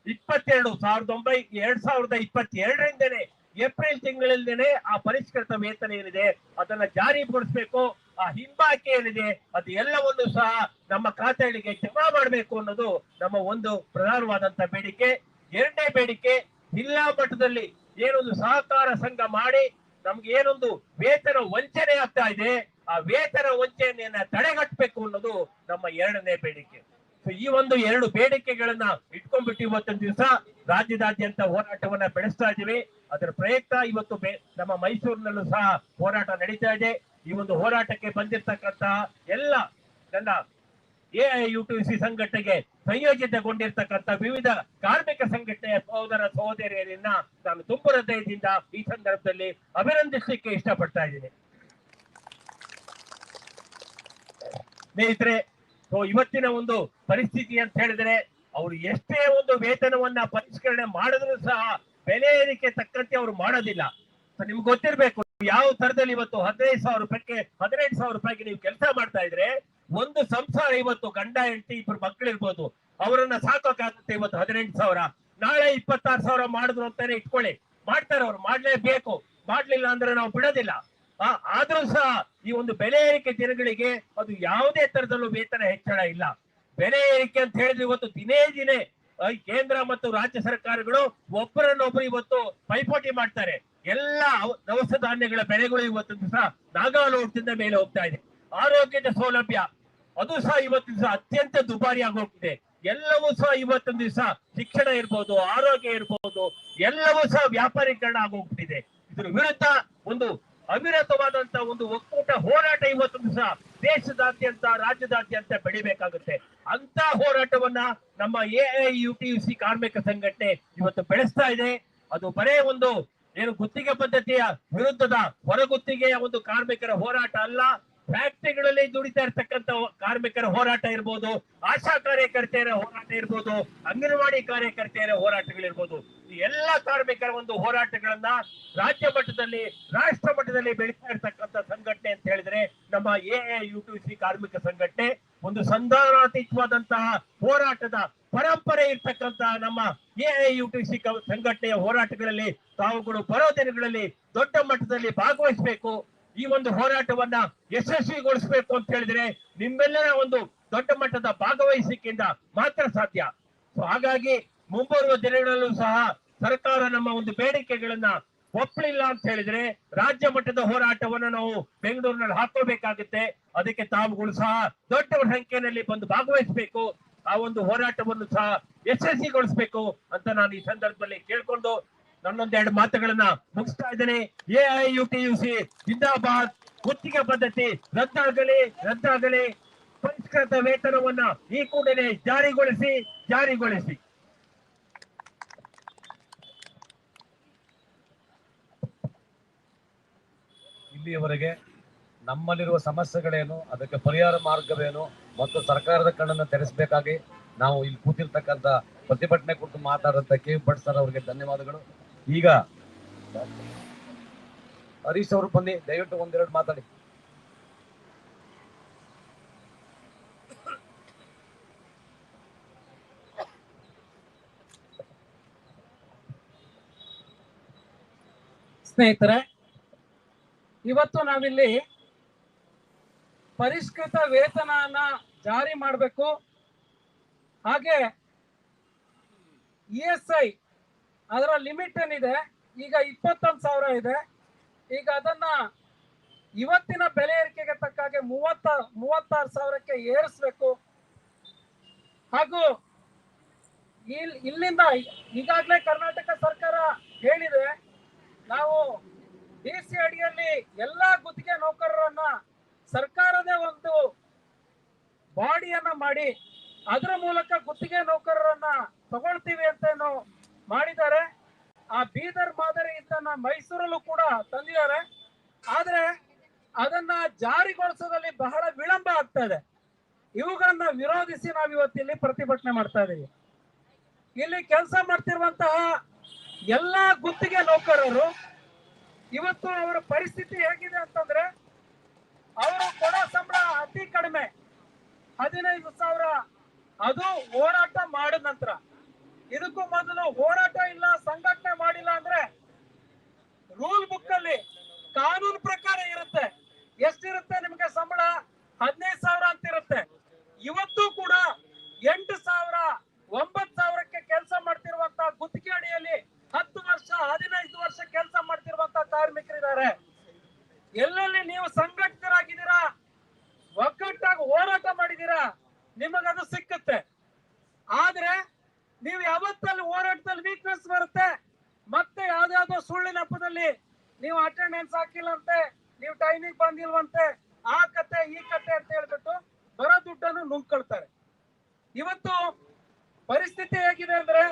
ಇಪ್ಪತ್ತೆರಡು ಸಾವಿರದ ಒಂಬೈ, ಎರಡ್ ಸಾವಿರದ ಇಪ್ಪತ್ತೆರಡರಿಂದನೇ ಏಪ್ರಿಲ್ ತಿಂಗಳಿಂದನೇ ಆ ಪರಿಷ್ಕೃತ ವೇತನ ಏನಿದೆ, ಅದನ್ನ ಜಾರಿಗೊಳಿಸಬೇಕು. ಆ ಹಿಂಬಾಕಿ ಏನಿದೆ, ಅದು ಎಲ್ಲವನ್ನು ಸಹ ನಮ್ಮ ಖಾತೆಗಳಿಗೆ ಜಮಾ ಮಾಡಬೇಕು ಅನ್ನೋದು ನಮ್ಮ ಒಂದು ಪ್ರಧಾನವಾದಂತ ಬೇಡಿಕೆ. ಎರಡನೇ ಬೇಡಿಕೆ, ಜಿಲ್ಲಾ ಮಟ್ಟದಲ್ಲಿ ಏನೊಂದು ಸಹಕಾರ ಸಂಘ ಮಾಡಿ ನಮ್ಗೆ ಏನೊಂದು ವೇತನ ವಂಚನೆ ಆಗ್ತಾ ಇದೆ, ಆ ವೇತನ ವಂಚನೆಯನ್ನ ತಡೆಗಟ್ಟಬೇಕು ಅನ್ನೋದು ನಮ್ಮ ಎರಡನೇ ಬೇಡಿಕೆ. ಈ ಒಂದು ಎರಡು ಬೇಡಿಕೆಗಳನ್ನ ಇಟ್ಕೊಂಡ್ಬಿಟ್ಟು ಇವತ್ತಿನ ದಿವಸ ರಾಜ್ಯದಾದ್ಯಂತ ಹೋರಾಟವನ್ನ ಬೆಳೆಸ್ತಾ ಇದೀವಿ ಅದರ ಪ್ರಯುಕ್ತ ಇವತ್ತು ನಮ್ಮ ಮೈಸೂರಿನಲ್ಲೂ ಸಹ ಹೋರಾಟ ನಡೀತಾ ಇದೆ. ಈ ಒಂದು ಹೋರಾಟಕ್ಕೆ ಬಂದಿರತಕ್ಕಂತಹ ಎಲ್ಲ ನನ್ನ A I U T C ಸಂಘಟನೆಗೆ ಸಂಯೋಜಿತಗೊಂಡಿರ್ತಕ್ಕಂಥ ವಿವಿಧ ಕಾರ್ಮಿಕ ಸಂಘಟನೆಯ ಸಹೋದರ ಸಹೋದರಿಯರನ್ನ ನಾನು ತುಂಬ ಹೃದಯದಿಂದ ಈ ಸಂದರ್ಭದಲ್ಲಿ ಅಭಿನಂದಿಸಲಿಕ್ಕೆ ಇಷ್ಟಪಡ್ತಾ ಇದ್ದೀನಿ. ಸ್ನೇಹಿತರೆ, ಸೊ ಇವತ್ತಿನ ಒಂದು ಪರಿಸ್ಥಿತಿ ಅಂತ ಹೇಳಿದ್ರೆ, ಅವರು ಎಷ್ಟೇ ಒಂದು ವೇತನವನ್ನ ಪರಿಷ್ಕರಣೆ ಮಾಡಿದ್ರು ಸಹ ಬೆಲೆ ಏರಿಕೆ ತಕ್ಕಂತೆ ಅವರು ಮಾಡೋದಿಲ್ಲ. ನಿಮ್ಗೆ ಗೊತ್ತಿರ್ಬೇಕು. ಯಾವ ತರದಲ್ಲಿ ಇವತ್ತು ಹದಿನೈದು ಸಾವಿರ ರೂಪಾಯಿಗೆ ಹದಿನೆಂಟು ಸಾವಿರ ರೂಪಾಯಿಗೆ ನೀವು ಕೆಲಸ ಮಾಡ್ತಾ ಇದ್ರೆ ಒಂದು ಸಂಸಾರ ಇವತ್ತು ಗಂಡ ಹೆಂಡತಿ ಇಬ್ರು ಮಕ್ಕಳಿರ್ಬೋದು ಅವರನ್ನ ಸಾಕೋಕ್ಕಾಗುತ್ತೆ ಇವತ್ತು ಹದಿನೆಂಟು ಸಾವಿರ. ನಾಳೆ ಇಪ್ಪತ್ತಾರು ಸಾವಿರ ಮಾಡಿದ್ರು ಅಂತಾನೆ ಇಟ್ಕೊಳ್ಳಿ. ಮಾಡ್ತಾರೆ ಅವ್ರು ಮಾಡ್ಲೇಬೇಕು. ಮಾಡ್ಲಿಲ್ಲ ಅಂದ್ರೆ ನಾವು ಬಿಡೋದಿಲ್ಲ. ಆ, ಆದ್ರೂ ಸಹ ಈ ಒಂದು ಬೆಲೆ ಏರಿಕೆ ದಿನಗಳಿಗೆ ಅದು ಯಾವುದೇ ತರದಲ್ಲೂ ವೇತನ ಹೆಚ್ಚಳ ಇಲ್ಲ. ಬೆಲೆ ಏರಿಕೆ ಅಂತ ಹೇಳಿದ್ರೆ ಇವತ್ತು ದಿನೇ ದಿನೇ ಕೇಂದ್ರ ಮತ್ತು ರಾಜ್ಯ ಸರ್ಕಾರಗಳು ಒಬ್ಬರನ್ನೊಬ್ಬರು ಇವತ್ತು ಪೈಪೋಟಿ ಮಾಡ್ತಾರೆ. ಎಲ್ಲ ದವಸ ಧಾನ್ಯಗಳ ಬೆಲೆಗಳು ಇವತ್ತು ದಿವಸ ನಾಗಾಲೋಟದಿಂದ ಮೇಲೆ ಹೋಗ್ತಾ ಇದೆ. ಆರೋಗ್ಯದ ಸೌಲಭ್ಯ. ಅದು ಸಹ ಇವತ್ತು ದಿವಸ ಅತ್ಯಂತ ದುಬಾರಿ ಆಗೋಗ್ತಿದೆ. ಎಲ್ಲವೂ ಸಹ ಇವತ್ತೊಂದು ದಿವಸ ಶಿಕ್ಷಣ ಇರ್ಬೋದು, ಆರೋಗ್ಯ ಇರ್ಬೋದು, ಎಲ್ಲವೂ ಸಹ ವ್ಯಾಪಾರೀಕರಣ ಆಗೋಗ್ಬಿಟ್ಟಿದೆ. ಇದ್ರ ವಿರುದ್ಧ ಒಂದು ಅವಿರತವಾದಂತ ಒಂದು ಒಕ್ಕೂಟ ಹೋರಾಟ ಇವತ್ತು ದಿವಸ ದೇಶದಾದ್ಯಂತ, ರಾಜ್ಯದಾದ್ಯಂತ ಬೆಳಿಬೇಕಾಗುತ್ತೆ. ಅಂತ ಹೋರಾಟವನ್ನ ನಮ್ಮ A I U T U C ಕಾರ್ಮಿಕ ಸಂಘಟನೆ ಇವತ್ತು ಬೆಳೆಸ್ತಾ ಇದೆ. ಅದು ಬರೇ ಒಂದು ಏನು ಗುತ್ತಿಗೆ ಪದ್ಧತಿಯ ವಿರುದ್ಧದ ಹೊರಗುತ್ತಿಗೆಯ ಒಂದು ಕಾರ್ಮಿಕರ ಹೋರಾಟ ಅಲ್ಲ. ಫ್ಯಾಕ್ಟರಿಗಳಲ್ಲಿ ದುಡಿತಾ ಇರ್ತಕ್ಕಂಥ ಕಾರ್ಮಿಕರ ಹೋರಾಟ ಇರ್ಬೋದು. ಆಶಾ ಕಾರ್ಯಕರ್ತೆಯರ ಹೋರಾಟ ಇರ್ಬೋದು. ಅಂಗನವಾಡಿ ಕಾರ್ಯಕರ್ತೆಯರ ಹೋರಾಟಗಳಿರ್ಬೋದು. ಎಲ್ಲಾ ಕಾರ್ಮಿಕರ ಒಂದು ಹೋರಾಟಗಳನ್ನ ರಾಜ್ಯ ಮಟ್ಟದಲ್ಲಿ, ರಾಷ್ಟ್ರ ಮಟ್ಟದಲ್ಲಿ ಬೆಳೀತಾ ಇರ್ತಕ್ಕಂಥ ಸಂಘಟನೆ ಅಂತ ಹೇಳಿದ್ರೆ ನಮ್ಮ ಎ ಸಿ ಕಾರ್ಮಿಕ ಸಂಘಟನೆ. ಒಂದು ಸಂಧಾನಾತೀತವಾದಂತಹ ಹೋರಾಟದ ಪರಂಪರೆ ಇರ್ತಕ್ಕಂತಹ ನಮ್ಮ ಎ ಯು ಸಿ ಸಂಘಟನೆಯ ಹೋರಾಟಗಳಲ್ಲಿ ತಾವುಗಳು ಬರೋ ದಿನಗಳಲ್ಲಿ ದೊಡ್ಡ ಮಟ್ಟದಲ್ಲಿ ಭಾಗವಹಿಸಬೇಕು. ಈ ಒಂದು ಹೋರಾಟವನ್ನ ಯಶಸ್ವಿಗೊಳಿಸಬೇಕು ಅಂತ ಹೇಳಿದ್ರೆ ನಿಮ್ಮೆಲ್ಲರ ಒಂದು ದೊಡ್ಡ ಮಟ್ಟದ ಭಾಗವಹಿಸಿಕೆಯಿಂದ ಮಾತ್ರ ಸಾಧ್ಯ. ಸೊ ಹಾಗಾಗಿ ಮುಂಬರುವ ದಿನಗಳಲ್ಲೂ ಸಹ ಸರ್ಕಾರ ನಮ್ಮ ಒಂದು ಬೇಡಿಕೆಗಳನ್ನ ಒಪ್ಪಲಿಲ್ಲ ಅಂತ ಹೇಳಿದ್ರೆ ರಾಜ್ಯ ಮಟ್ಟದ ಹೋರಾಟವನ್ನು ನಾವು ಬೆಂಗಳೂರಿನಲ್ಲಿ ಹಾಕೋಬೇಕಾಗುತ್ತೆ ಅದಕ್ಕೆ ತಾವುಗಳು ಸಹ ದೊಡ್ಡ ಸಂಖ್ಯೆಯಲ್ಲಿ ಬಂದು ಭಾಗವಹಿಸಬೇಕು. ಆ ಒಂದು ಹೋರಾಟವನ್ನು ಸಹ ಯಶಸ್ವಿಗೊಳಿಸಬೇಕು ಅಂತ ನಾನು ಈ ಸಂದರ್ಭದಲ್ಲಿ ಕೇಳ್ಕೊಂಡು ನನ್ನೊಂದೆರಡು ಮಾತುಗಳನ್ನ ಮುಗಿಸ್ತಾ ಇದ್ದೇನೆ. A U T U C ಜಿಂದಾಬಾದ್ ಗುತ್ತಿಗೆ ಪದ್ಧತಿ ರದ್ದಾಗಲಿ ರದ್ದಾಗಲಿ. ಪರಿಷ್ಕೃತ ವೇತನವನ್ನ ಈ ಕೂಡಲೇ ಜಾರಿಗೊಳಿಸಿ ಜಾರಿಗೊಳಿಸಿ. ಇಲ್ಲಿಯವರೆಗೆ ನಮ್ಮಲ್ಲಿರುವ ಸಮಸ್ಯೆಗಳೇನು, ಅದಕ್ಕೆ ಪರಿಹಾರ ಮಾರ್ಗವೇನು, ಮತ್ತು ಸರ್ಕಾರದ ಕಣ್ಣನ್ನು ತೆರೆಸಬೇಕಾಗಿ ನಾವು ಇಲ್ಲಿ ಕೂತಿರ್ತಕ್ಕಂಥ ಪ್ರತಿಭಟನೆ ಕುರಿತು ಮಾತಾಡಂತ ಕೆ ಭಟ್ ಸರ್ ಅವರಿಗೆ ಧನ್ಯವಾದಗಳು. ಈಗ ಹರೀಶ್ ಅವರು ಬನ್ನಿ, ದಯವಿಟ್ಟು ಒಂದೆರಡು ಮಾತಾಡಿ. ಸ್ನೇಹಿತರೆ ಇವತ್ತು ನಾವಿಲ್ಲಿ ಪರಿಷ್ಕೃತ ವೇತನನ ಜಾರಿ ಮಾಡಬೇಕು. ಹಾಗೆ ಇ ಎಸ್ ಐ ಅದರ ಲಿಮಿಟ್ ಏನಿದೆ? ಈಗ ಇಪ್ಪತ್ತೊಂದು ಸಾವಿರ ಇದೆ. ಈಗ ಅದನ್ನ ಇವತ್ತಿನ ಬೆಲೆ ಏರಿಕೆಗೆ ತಕ್ಕ ಹಾಗೆ ಮೂವತ್ತ, ಮೂವತ್ತಾರು ಸಾವಿರಕ್ಕೆ ಏರಿಸಬೇಕು. ಹಾಗೂ ಇಲ್, ಇಲ್ಲಿಂದ, ಈಗಾಗಲೇ ಕರ್ನಾಟಕ ಸರ್ಕಾರ ಹೇಳಿದೆ, ನಾವು ಡಿ ಸಿ ಅಡಿಯಲ್ಲಿ ಎಲ್ಲಾ ಗುತ್ತಿಗೆ ನೌಕರರನ್ನ ಸರ್ಕಾರದ ಒಂದು ಬಾಡಿಯನ್ನ ಮಾಡಿ ಅದರ ಮೂಲಕ ಗುತ್ತಿಗೆ ನೌಕರರನ್ನ ತಗೊಳ್ತೀವಿ ಅಂತ ಮಾಡಿದ್ದಾರೆ. ಆ ಬೀದರ್ ಮಾದರಿ ಇದನ್ನ ಮೈಸೂರಲ್ಲೂ ಕೂಡ ತಂದಿದ್ದಾರೆ. ಆದ್ರೆ ಅದನ್ನ ಜಾರಿಗೊಳಿಸೋದಲ್ಲಿ ಬಹಳ ವಿಳಂಬ ಆಗ್ತಾ ಇದೆ. ಇವುಗಳನ್ನ ವಿರೋಧಿಸಿ ನಾವು ಇವತ್ತಿಲ್ಲಿ ಪ್ರತಿಭಟನೆ ಮಾಡ್ತಾ ಇದೀವಿ. ಇಲ್ಲಿ ಕೆಲಸ ಮಾಡ್ತಿರುವಂತಹ ಎಲ್ಲಾ ಗುತ್ತಿಗೆ ನೌಕರರು ಇವತ್ತು ಅವರ ಪರಿಸ್ಥಿತಿ ಹೇಗಿದೆ ಅಂತಂದ್ರೆ, ಅವರು ಕೊಡೋ ಸಂಬಳ ಅತಿ ಕಡಿಮೆ. ಹದಿನೈದು ಸಾವಿರ. ಅದು ಹೋರಾಟ ಮಾಡಿದ ನಂತರ. ಇದಕ್ಕೂ ಮೊದಲು ಹೋರಾಟ ಇಲ್ಲ, ಸಂಘಟನೆ ಮಾಡಿಲ್ಲ ಅಂದ್ರೆ ರೂಲ್ ಬುಕ್ ಅಲ್ಲಿ ಕಾನೂನು ಪ್ರಕಾರ ಇರುತ್ತೆ. ಎಷ್ಟಿರುತ್ತೆ ನಿಮ್ಗೆ ಸಂಬಳ? ಹದಿನೈದು ಸಾವಿರ ಅಂತ ಇರುತ್ತೆ ಇವತ್ತು ಕೂಡ ಎಂಟು ಸಾವಿರ, ಒಂಬತ್ತು ಸಾವಿರಕ್ಕೆ ಕೆಲಸ ಮಾಡ್ತಿರುವಂತಹ ಗುತ್ತಿಗೆ ಅಡಿಯಲ್ಲಿ ಹತ್ತು ವರ್ಷ, ಹದಿನೈದು ವರ್ಷ ಕೆಲಸ ಮಾಡ್ತಿರುವಂತ ಕಾರ್ಮಿಕರಿದ್ದಾರೆ. ಎಲ್ಲೆಲ್ಲಿ ನೀವು ಸಂಘಟಿತರಾಗಿದ್ದೀರಾ? ಒಗ್ಗಟ್ಟಾಗಿ ಹೋರಾಟ ಮಾಡಿದೀರಾ ನಿಮಗದು ಸಿಕ್ಕುತ್ತೆ. ಆದ್ರೆ ನೀವು ಯಾವತ್ತಲ್ಲಿ ಹೋರಾಟದಲ್ಲಿ ವೀಕ್ನೆಸ್ ಬರುತ್ತೆ, ಮತ್ತೆ ಯಾವ್ದಾವ್ದೋ ಸುಳ್ಳಿನ ಹಬ್ಬದಲ್ಲಿ ನೀವು ಅಟೆಂಡೆನ್ಸ್ ಹಾಕಿಲ್ಲಂತೆ, ನೀವು ಟೈಮಿಂಗ್ ಬಂದಿಲ್ವಂತೆ, ಆ ಕತೆ, ಈ ಕತೆ ಅಂತ ಹೇಳ್ಬಿಟ್ಟು ಬರೋ ದುಡ್ಡನ್ನು ನುಂಗ್ಕೊಳ್ತಾರೆ. ಇವತ್ತು ಪರಿಸ್ಥಿತಿ ಹೇಗಿದೆ ಅಂದ್ರೆ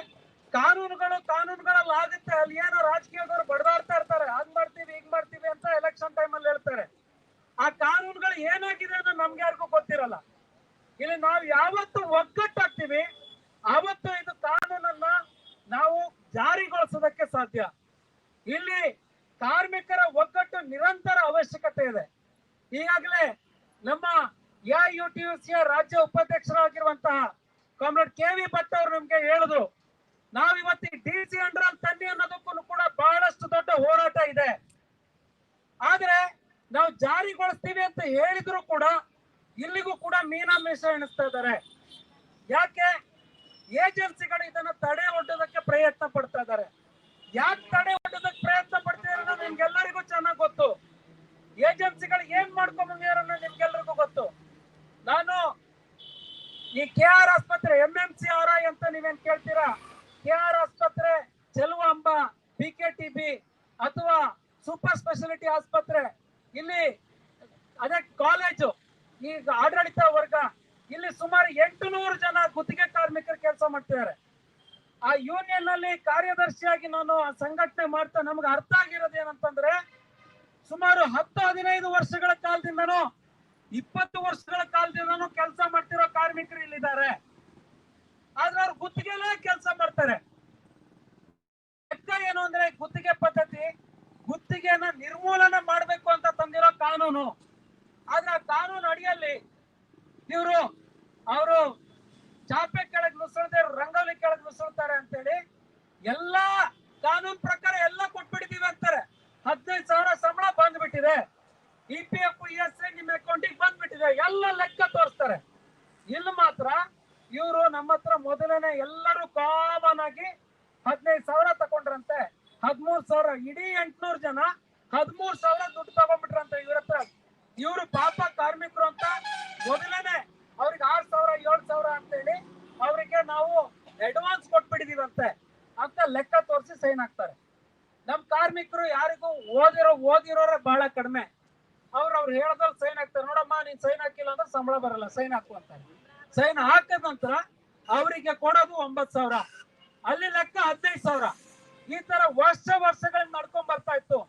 ಕಾನೂನುಗಳು ಕಾನೂನುಗಳಲ್ಲಿ ಆಗುತ್ತೆ, ಅಲ್ಲಿ ಏನೋ ರಾಜಕೀಯದವರು ಬಡದಾಡ್ತಾ ಇರ್ತಾರೆ, ಹಂಗ್ ಮಾಡ್ತೀವಿ, ಹಿಂಗ್ ಮಾಡ್ತೀವಿ ಅಂತ ಎಲೆಕ್ಷನ್ ಟೈಮ್ ಅಲ್ಲಿ ಹೇಳ್ತಾರೆ. ಆ ಕಾನೂನುಗಳು ಏನಾಗಿದೆ ಅನ್ನೋ ನಮ್ಗೆ ಯಾರಿಗೂ ಗೊತ್ತಿರಲ್ಲ. ಇಲ್ಲಿ ನಾವು ಯಾವತ್ತು ಒಗ್ಗಟ್ಟಾಗ್ತೀವಿ ಆವತ್ತು ಇದು ಕಾನೂನನ್ನ ನಾವು ಜಾರಿಗೊಳಿಸೋದಕ್ಕೆ ಸಾಧ್ಯ. ಇಲ್ಲಿ ಕಾರ್ಮಿಕರ ಒಗ್ಗಟ್ಟು ನಿರಂತರ ಅವಶ್ಯಕತೆ ಇದೆ. ಈಗಾಗಲೇ ನಮ್ಮ ಯು ಟಿ ಯು ಸಿಯ ರಾಜ್ಯ ಉಪಾಧ್ಯಕ್ಷರಾಗಿರುವಂತಹ ಕಾಮ್ರೇಡ್ ಕೆ ವಿ ಭಟ್ ಅವರು ನಮ್ಗೆ ಹೇಳಿದ್ರು ನಾವ್ ಇವತ್ತು ಡಿ ಸಿ ಅಂಡರ್ ತನ್ನಿ ಅನ್ನೋದಕ್ಕೂ ಕೂಡ ಬಹಳಷ್ಟು ದೊಡ್ಡ ಹೋರಾಟ ಇದೆ. ಆದ್ರೆ ನಾವು ಜಾರಿಗೊಳಿಸ್ತೀವಿ ಅಂತ ಹೇಳಿದ್ರು ಕೂಡ ಇಲ್ಲಿಗೂ ಕೂಡ ಮೀನಾ ಮೀಸ ಎಣಿಸ್ತಾ ಇದ್ದಾರೆ. ಯಾಕೆ? ಏಜೆನ್ಸಿಗಳು ಇದನ್ನ ತಡೆ ಒಡ್ಡೋದಕ್ಕೆ ಪ್ರಯತ್ನ ಪಡ್ತಾ ಇದ್ದಾರೆ. ಯಾಕೆ ತಡೆ ಒಡ್ಡೋದಕ್ಕೆ ಪ್ರಯತ್ನ ಪಡ್ತಿದ್ದಾರೆ ಅನ್ನೋದು ನಿಮ್ಗೆಲ್ಲರಿಗೂ ಚೆನ್ನಾಗಿ ಗೊತ್ತು. ಏಜೆನ್ಸಿಗಳು ಏನ್ ಮಾಡ್ಕೊಂಡ್ ಬಂದಿದ್ದಾರೆ ಅನ್ನೋದು ನಿಮ್ಗೆಲ್ಲರಿಗೂ ಗೊತ್ತು. ನಾನು ಈ ಕೆ ಆರ್ ಆಸ್ಪತ್ರೆ M M C R I ಅಂತ ನೀವೇನ್ ಕೇಳ್ತೀರಾ? ಕೆ ಆರ್ ಆಸ್ಪತ್ರೆ ಚೆಲುವಾಂಬ ಬಿಕೆಟಿಬಿ ಕೆ ಟಿಬಿ ಅಥವಾ ಸೂಪರ್ ಸ್ಪೆಷಾಲಿಟಿ ಆಸ್ಪತ್ರೆ. ಇಲ್ಲಿ ಅದೇ ಕಾಲೇಜು ಈಗ ಆಡಳಿತ ವರ್ಗ ಇಲ್ಲಿ ಸುಮಾರು ಎಂಟು ನೂರು ಜನ ಗುತ್ತಿಗೆ ಕಾರ್ಮಿಕರು ಕೆಲಸ ಮಾಡ್ತಿದ್ದಾರೆ. ಆ ಯೂನಿಯನ್ ಅಲ್ಲಿ ಕಾರ್ಯದರ್ಶಿಯಾಗಿ ನಾನು ಸಂಘಟನೆ ಮಾಡ್ತಾ ನಮ್ಗೆ ಅರ್ಥ ಆಗಿರೋದು ಏನಂತಂದ್ರೆ, ಸುಮಾರು ಹತ್ತು ಹದಿನೈದು ವರ್ಷಗಳ ಕಾಲದಿಂದನೂ ಇಪ್ಪತ್ತು ವರ್ಷಗಳ ಕಾಲದಿಂದನೂ ಕೆಲಸ ಮಾಡ್ತಿರೋ ಕಾರ್ಮಿಕರು ಇಲ್ಲಿದ್ದಾರೆ. ಲೆಕ್ಕ ತೋರಿಸಿ ಸೈನ್ ಹಾಕ್ತಾರೆ. ನಮ್ಮ ಕಾರ್ಮಿಕರು ಯಾರಿಗೂ ಓದಿರೋ, ಓದಿರೋರ ಬಹಳ ಕಡಿಮೆ. ಅವ್ರು ಅವ್ರು ಹೇಳ್ದಲ್ಲಿ ಸೈನ್ ಹಾಕ್ತಾರೆ. ನೋಡಮ್ಮ, ನೀನ್ ಸೈನ್ ಹಾಕಿಲ್ಲ ಅಂದ್ರೆ ಸಂಬಳ ಬರಲ್ಲ, ಸೈನ್ ಹಾಕು ಅಂತಾರೆ. ಸೈನ್ ಹಾಕಿದ ನಂತರ ಅವರಿಗೆ ಕೊಡೋದು ಒಂಬತ್ ಸಾವಿರ. ಅಲ್ಲಿ ಲೆಕ್ಕ ಹದಿನೈದು ಸಾವಿರ. ಈ ತರ ವರ್ಷ ವರ್ಷಗಳಿಂದ ನಡ್ಕೊಂಡ್ ಬರ್ತಾ ಇತ್ತು.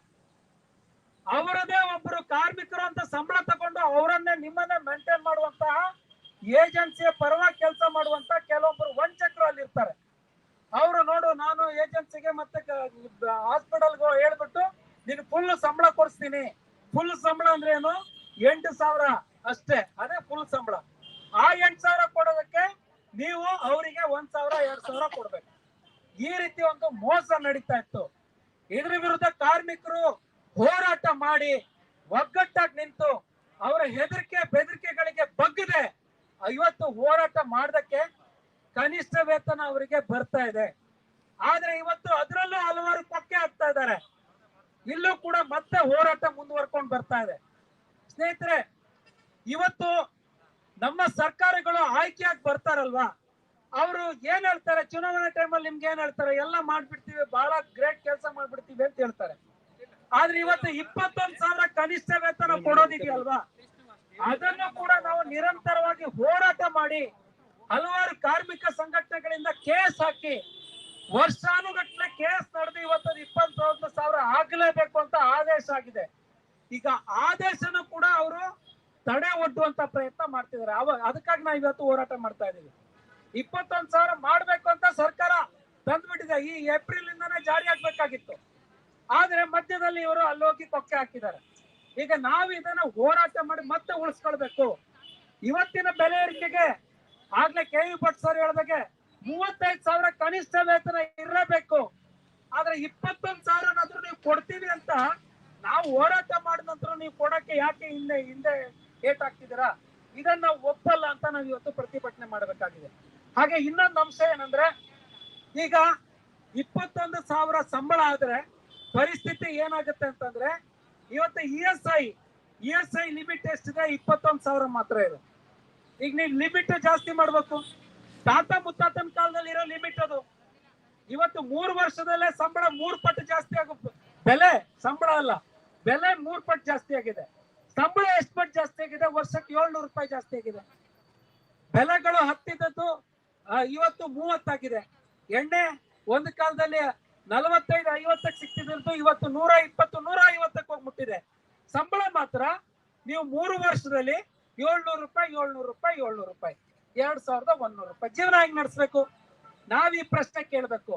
ಅವರದೇ ಒಬ್ರು ಕಾರ್ಮಿಕರು ಅಂತ ಸಂಬಳ ತಗೊಂಡು ಅವರನ್ನೇ ನಿಮ್ಮನ್ನೇ ಮೇಂಟೈನ್ ಮಾಡುವಂತಹ ಏಜೆನ್ಸಿಯ ಪರವಾಗಿ ಕೆಲಸ ಮಾಡುವಂತ ಕೆಲವೊಬ್ರು ವಂಚಕರು ಅಲ್ಲಿರ್ತಾರೆ. ಅವರು ನೋಡು, ನಾನು ಏಜೆನ್ಸಿಗೆ ಮತ್ತೆ ಹಾಸ್ಪಿಟಲ್ಗೆ ಹೇಳ್ಬಿಟ್ಟು ನೀನು ಫುಲ್ ಸಂಬಳ ಕೊಡಿಸ್ತೀನಿ. ಫುಲ್ ಸಂಬಳ ಅಂದ್ರೆ ಏನು? ಎಂಟು ಸಾವಿರ ಅಷ್ಟೇ, ಅದೇ ಫುಲ್ ಸಂಬಳ. ಆ ಎಂಟು ಸಾವಿರ ಕೊಡೋದಕ್ಕೆ ನೀವು ಅವರಿಗೆ ಒಂದ್ ಸಾವಿರ, ಎರಡ್ ಸಾವಿರ ಕೊಡ್ಬೇಕು. ಈ ರೀತಿ ಒಂದು ಮೋಸ ನಡೀತಾ ಇತ್ತು. ಇದ್ರ ವಿರುದ್ಧ ಕಾರ್ಮಿಕರು ಹೋರಾಟ ಮಾಡಿ ಒಗ್ಗಟ್ಟಾಗಿ ನಿಂತು ಅವರ ಹೆದರಿಕೆ ಬೆದರಿಕೆಗಳಿಗೆ ಬಗ್ಗದೆ. ಇವತ್ತು ಹೋರಾಟ ಮಾಡೋದಕ್ಕೆ ಕನಿಷ್ಠ ವೇತನ ಅವರಿಗೆ ಬರ್ತಾ ಇದೆ. ಆದ್ರೆ ಇವತ್ತು ಅದರಲ್ಲೂ ಹಲವಾರು ಪಕ್ಕೆ ಆಗ್ತಾ ಇದ್ದಾರೆ. ಇಲ್ಲೂ ಕೂಡ ಮತ್ತೆ ಹೋರಾಟ ಮುಂದುವರ್ಕೊಂಡು ಬರ್ತಾ ಇದೆ. ಸ್ನೇಹಿತರೆ, ಇವತ್ತು ನಮ್ಮ ಸರ್ಕಾರಗಳು ಆಯ್ಕೆಯಾಗಿ ಬರ್ತಾರಲ್ವಾ? ಅವರು ಏನ್ ಹೇಳ್ತಾರೆ? ಚುನಾವಣೆ ಟೈಮಲ್ಲಿ ನಿಮ್ಗೆ ಏನ್ ಹೇಳ್ತಾರೆ? ಎಲ್ಲ ಮಾಡ್ಬಿಡ್ತೀವಿ, ಬಹಳ ಗ್ರೇಟ್ ಕೆಲಸ ಮಾಡ್ಬಿಡ್ತೀವಿ ಅಂತ ಹೇಳ್ತಾರೆ. ಆದ್ರೆ ಇವತ್ತು ಇಪ್ಪತ್ತೊಂದು ಸಾವಿರ ಕನಿಷ್ಠ ವೇತನ ಕೊಡೋದಿದೆಯಲ್ವಾ? ಅದನ್ನು ಕೂಡ ನಾವು ನಿರಂತರವಾಗಿ ಹೋರಾಟ ಮಾಡಿ ಹಲವಾರು ಕಾರ್ಮಿಕ ಸಂಘಟನೆಗಳಿಂದ ಕೇಸ್ ಹಾಕಿ ವರ್ಷಾನುಗಟ್ಲೆ ಕೇಸ್ ನಡೆದು ಇವತ್ತು ಇಪ್ಪತ್ತೊಂದು ಸಾವಿರ ಆಗಲೇಬೇಕು ಅಂತ ಆದೇಶ ಆಗಿದೆ. ಈಗ ಆದೇಶನೂ ಕೂಡ ಅವರು ತಡೆ ಒಡ್ಡುವಂತ ಪ್ರಯತ್ನ ಮಾಡ್ತಿದ್ದಾರೆ. ಅವ ಅದಕ್ಕಾಗಿ ನಾವು ಇವತ್ತು ಹೋರಾಟ ಮಾಡ್ತಾ ಇದ್ದೀವಿ ಇಪ್ಪತ್ತೊಂದು ಸಾವಿರ ಮಾಡ್ಬೇಕು ಅಂತ ಸರ್ಕಾರ ತಂದ್ಬಿಟ್ಟಿದೆ. ಈ ಏಪ್ರಿಲ್ ಇಂದನೇ ಜಾರಿ ಆಗ್ಬೇಕಾಗಿತ್ತು. ಆದ್ರೆ ಮಧ್ಯದಲ್ಲಿ ಇವರು ಅಲ್ಲೋಗಿ ಕೊಕ್ಕೆ ಹಾಕಿದ್ದಾರೆ. ಈಗ ನಾವು ಇದನ್ನ ಹೋರಾಟ ಮಾಡಿ ಮತ್ತೆ ಉಳಿಸ್ಕೊಳ್ಬೇಕು. ಇವತ್ತಿನ ಬೆಲೆ ಏರಿಕೆಗೆ ಆಗ್ಲೇ ಕೆ ವಿ ಭಟ್ ಸರ್ ಹೇಳ್ದಾಗೆ ಮೂವತ್ತೈದು ಸಾವಿರ ಕನಿಷ್ಠ ವೇತನ ಇರಬೇಕು ಆದ್ರೆ ಇಪ್ಪತ್ತೊಂದು ಸಾವಿರನಾದ್ರೂ ನೀವು ಕೊಡ್ತೀವಿ ಅಂತ ನಾವು ಹೋರಾಟ ಮಾಡಿದ ನಂತರ ನೀವು ಕೊಡಕ್ಕೆ ಯಾಕೆ ಹಿಂದೆ ಹಿಂದೆ ಏಟ್ ಹಾಕ್ತಿದ್ದೀರಾ? ಇದನ್ನ ಒಪ್ಪಲ್ಲ ಅಂತ ನಾವು ಇವತ್ತು ಪ್ರತಿಭಟನೆ ಮಾಡಬೇಕಾಗಿದೆ. ಹಾಗೆ ಇನ್ನೊಂದು ಅಂಶ ಏನಂದ್ರೆ, ಈಗ ಇಪ್ಪತ್ತೊಂದು ಸಾವಿರ ಸಂಬಳ ಆದ್ರೆ ಪರಿಸ್ಥಿತಿ ಏನಾಗುತ್ತೆ ಅಂತಂದ್ರೆ, ಇವತ್ತು E S I, E S I limit ಎಷ್ಟಿದೆ? ಇಪ್ಪತ್ತೊಂದು ಸಾವಿರ ಮಾತ್ರ ಇದೆ. ಈಗ ನೀವು ಲಿಮಿಟ್ ಜಾಸ್ತಿ ಮಾಡ್ಬೇಕು. ತಾತ ಮುತ್ತಾತನ ಕಾಲದಲ್ಲಿ ಇರೋ ಲಿಮಿಟ್ ಅದು. ಇವತ್ತು ಮೂರು ವರ್ಷದಲ್ಲೇ ಸಂಬಳ ಮೂರು ಪಟ್ಟು ಜಾಸ್ತಿ ಆಗುತ್ತೆ. ಬೆಲೆ ಸಂಬಳ ಅಲ್ಲ. ಬೆಲೆ ಮೂರ್ ಪಟ್ಟು ಜಾಸ್ತಿ ಆಗಿದೆ. ಸಂಬಳ ಎಷ್ಟು ಪಟ್ಟು ಜಾಸ್ತಿ ಆಗಿದೆ? ವರ್ಷಕ್ಕೆ ಏಳ್ನೂರು ರೂಪಾಯಿ ಜಾಸ್ತಿ ಆಗಿದೆ. ಬೆಲೆಗಳು ಹತ್ತಿದ್ದದ್ದು ಆ, ಇವತ್ತು ಮೂವತ್ತಾಗಿದೆ. ಎಣ್ಣೆ ಒಂದ್ ಕಾಲದಲ್ಲಿ ನಲವತ್ತೈದು ಐವತ್ತಕ್ಕೆ ಸಿಕ್ತಿದ್ದು ಇವತ್ತು ನೂರ ಇಪ್ಪತ್ತು ನೂರ ಐವತ್ತಕ್ಕೆ ಹೋಗ್ಬಿಟ್ಟಿದೆ. ಸಂಬಳ ಮಾತ್ರ ನೀವು ಮೂರು ವರ್ಷದಲ್ಲಿ ಏಳ್ನೂರು ರೂಪಾಯಿ ಏಳ್ನೂರು ರೂಪಾಯಿ ಏಳ್ನೂರು ರೂಪಾಯಿ. ಎರಡ್ ಸಾವಿರದ ಒಂದೂರು ರೂಪಾಯಿ. ಜೀವನ ಹೆಂಗ್ ನಡೆಸ್ಬೇಕು? ನಾವ್ ಈ ಪ್ರಶ್ನೆ ಕೇಳ್ಬೇಕು.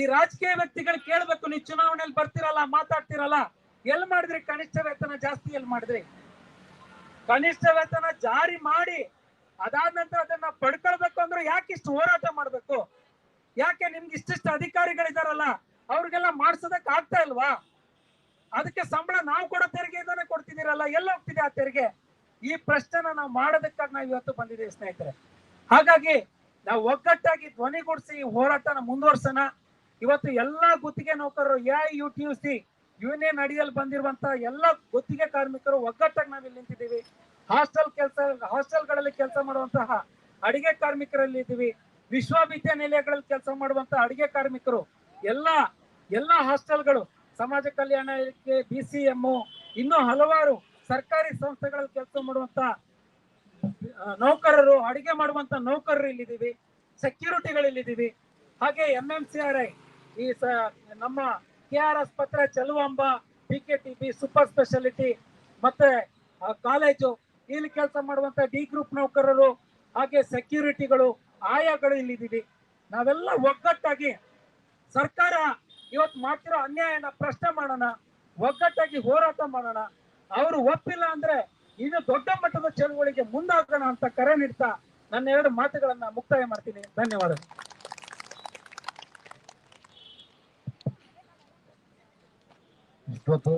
ಈ ರಾಜಕೀಯ ವ್ಯಕ್ತಿಗಳು ಕೇಳ್ಬೇಕು, ನೀವು ಚುನಾವಣೆಯಲ್ಲಿ ಬರ್ತಿರಲ್ಲ, ಮಾತಾಡ್ತಿರಲ್ಲ, ಎಲ್ ಮಾಡಿದ್ರಿ? ಕನಿಷ್ಠ ವೇತನ ಜಾಸ್ತಿ ಎಲ್ ಮಾಡಿದ್ರಿ? ಕನಿಷ್ಠ ವೇತನ ಜಾರಿ ಮಾಡಿ, ಅದಾದ ನಂತರ ಅದನ್ನ ಪಡ್ಕೊಳ್ಬೇಕು ಅಂದ್ರೆ ಯಾಕೆ ಇಷ್ಟು ಹೋರಾಟ ಮಾಡ್ಬೇಕು? ಯಾಕೆ ನಿಮ್ಗೆ ಇಷ್ಟಿಷ್ಟು ಅಧಿಕಾರಿಗಳಿದಾರಲ್ಲ, ಅವ್ರಿಗೆಲ್ಲ ಮಾಡ್ಸೋದಕ್ ಆಗ್ತಾ ಇಲ್ವಾ? ಅದಕ್ಕೆ ಸಂಬಳ ನಾವು ಕೊಡೋ ತೆರಿಗೆಯಿಂದಾನೆ ಕೊಡ್ತಿದ್ದೀರಲ್ಲ ಎಲ್ಲ ಹೋಗ್ತಿದೆ ಆ ತೆರಿಗೆ? ಈ ಪ್ರಶ್ನೆನ ನಾವು ಮಾಡೋದಕ್ಕಾಗಿ ನಾವು ಇವತ್ತು ಬಂದಿದ್ದೀವಿ ಸ್ನೇಹಿತರೆ. ಹಾಗಾಗಿ ನಾವು ಒಗ್ಗಟ್ಟಾಗಿ ಧ್ವನಿಗೂಡಿಸಿ ಈ ಹೋರಾಟನ ಮುಂದುವರ್ಸೋಣ. ಇವತ್ತು ಎಲ್ಲಾ ಗುತ್ತಿಗೆ ನೌಕರರು A U T U C union ಅಡಿಯಲ್ಲಿ ಬಂದಿರುವಂತ ಎಲ್ಲ ಗುತ್ತಿಗೆ ಕಾರ್ಮಿಕರು ಒಗ್ಗಟ್ಟಾಗಿ ನಾವಿಲ್ಲಿ ನಿಂತಿದ್ದೀವಿ. ಹಾಸ್ಟೆಲ್ ಕೆಲಸ, ಹಾಸ್ಟೆಲ್ಗಳಲ್ಲಿ ಕೆಲಸ ಮಾಡುವಂತಹ ಅಡಿಗೆ ಕಾರ್ಮಿಕರಲ್ಲಿ ಇದ್ದೀವಿ. ವಿಶ್ವವಿದ್ಯಾನಿಲಯಗಳಲ್ಲಿ ಕೆಲಸ ಮಾಡುವಂತಹ ಅಡಿಗೆ ಕಾರ್ಮಿಕರು, ಎಲ್ಲ ಎಲ್ಲ ಹಾಸ್ಟೆಲ್ಗಳು, ಸಮಾಜ ಕಲ್ಯಾಣ ಇಲಾಖೆ ಬಿ ಸಿ ಎಂ ಇನ್ನೂ ಹಲವಾರು ಸರ್ಕಾರಿ ಸಂಸ್ಥೆಗಳಲ್ಲಿ ಕೆಲಸ ಮಾಡುವಂತ ನೌಕರರು, ಅಡಿಗೆ ಮಾಡುವಂತ ನೌಕರರು ಇಲ್ಲಿದ್ದೀವಿ ಸೆಕ್ಯೂರಿಟಿಗಳು ಇಲ್ಲಿದ್ದೀವಿ ಹಾಗೆ M M C R I ಈ ನಮ್ಮ ಕೆ ಆರ್ ಆಸ್ಪತ್ರೆ Cheluvamba P K T B super speciality ಮತ್ತೆ ಕಾಲೇಜು ಇಲ್ಲಿ ಕೆಲಸ ಮಾಡುವಂತ ಡಿ ಗ್ರೂಪ್ ನೌಕರರು, ಹಾಗೆ ಸೆಕ್ಯೂರಿಟಿಗಳು ಆಯಾಗಳು ಇಲ್ಲಿದ್ದೀವಿ. ನಾವೆಲ್ಲ ಒಗ್ಗಟ್ಟಾಗಿ ಸರ್ಕಾರ ಇವತ್ತು ಮಾಡ್ತಿರೋ ಅನ್ಯಾಯನ ಪ್ರಶ್ನೆ ಮಾಡೋಣ, ಒಗ್ಗಟ್ಟಾಗಿ ಹೋರಾಟ ಮಾಡೋಣ. ಅವರು ಒಪ್ಪಿಲ್ಲ ಅಂದ್ರೆ ಇನ್ನು ದೊಡ್ಡ ಮಟ್ಟದ ಚಳುವಳಿಗೆ ಮುಂದಾಗೋಣ ಅಂತ ಕರೆ ನೀಡ್ತಾ ನನ್ನ ಎರಡು ಮಾತುಗಳನ್ನ ಮುಕ್ತಾಯ ಮಾಡ್ತೀನಿ. ಧನ್ಯವಾದ ಇಷ್ಟೊತ್ತು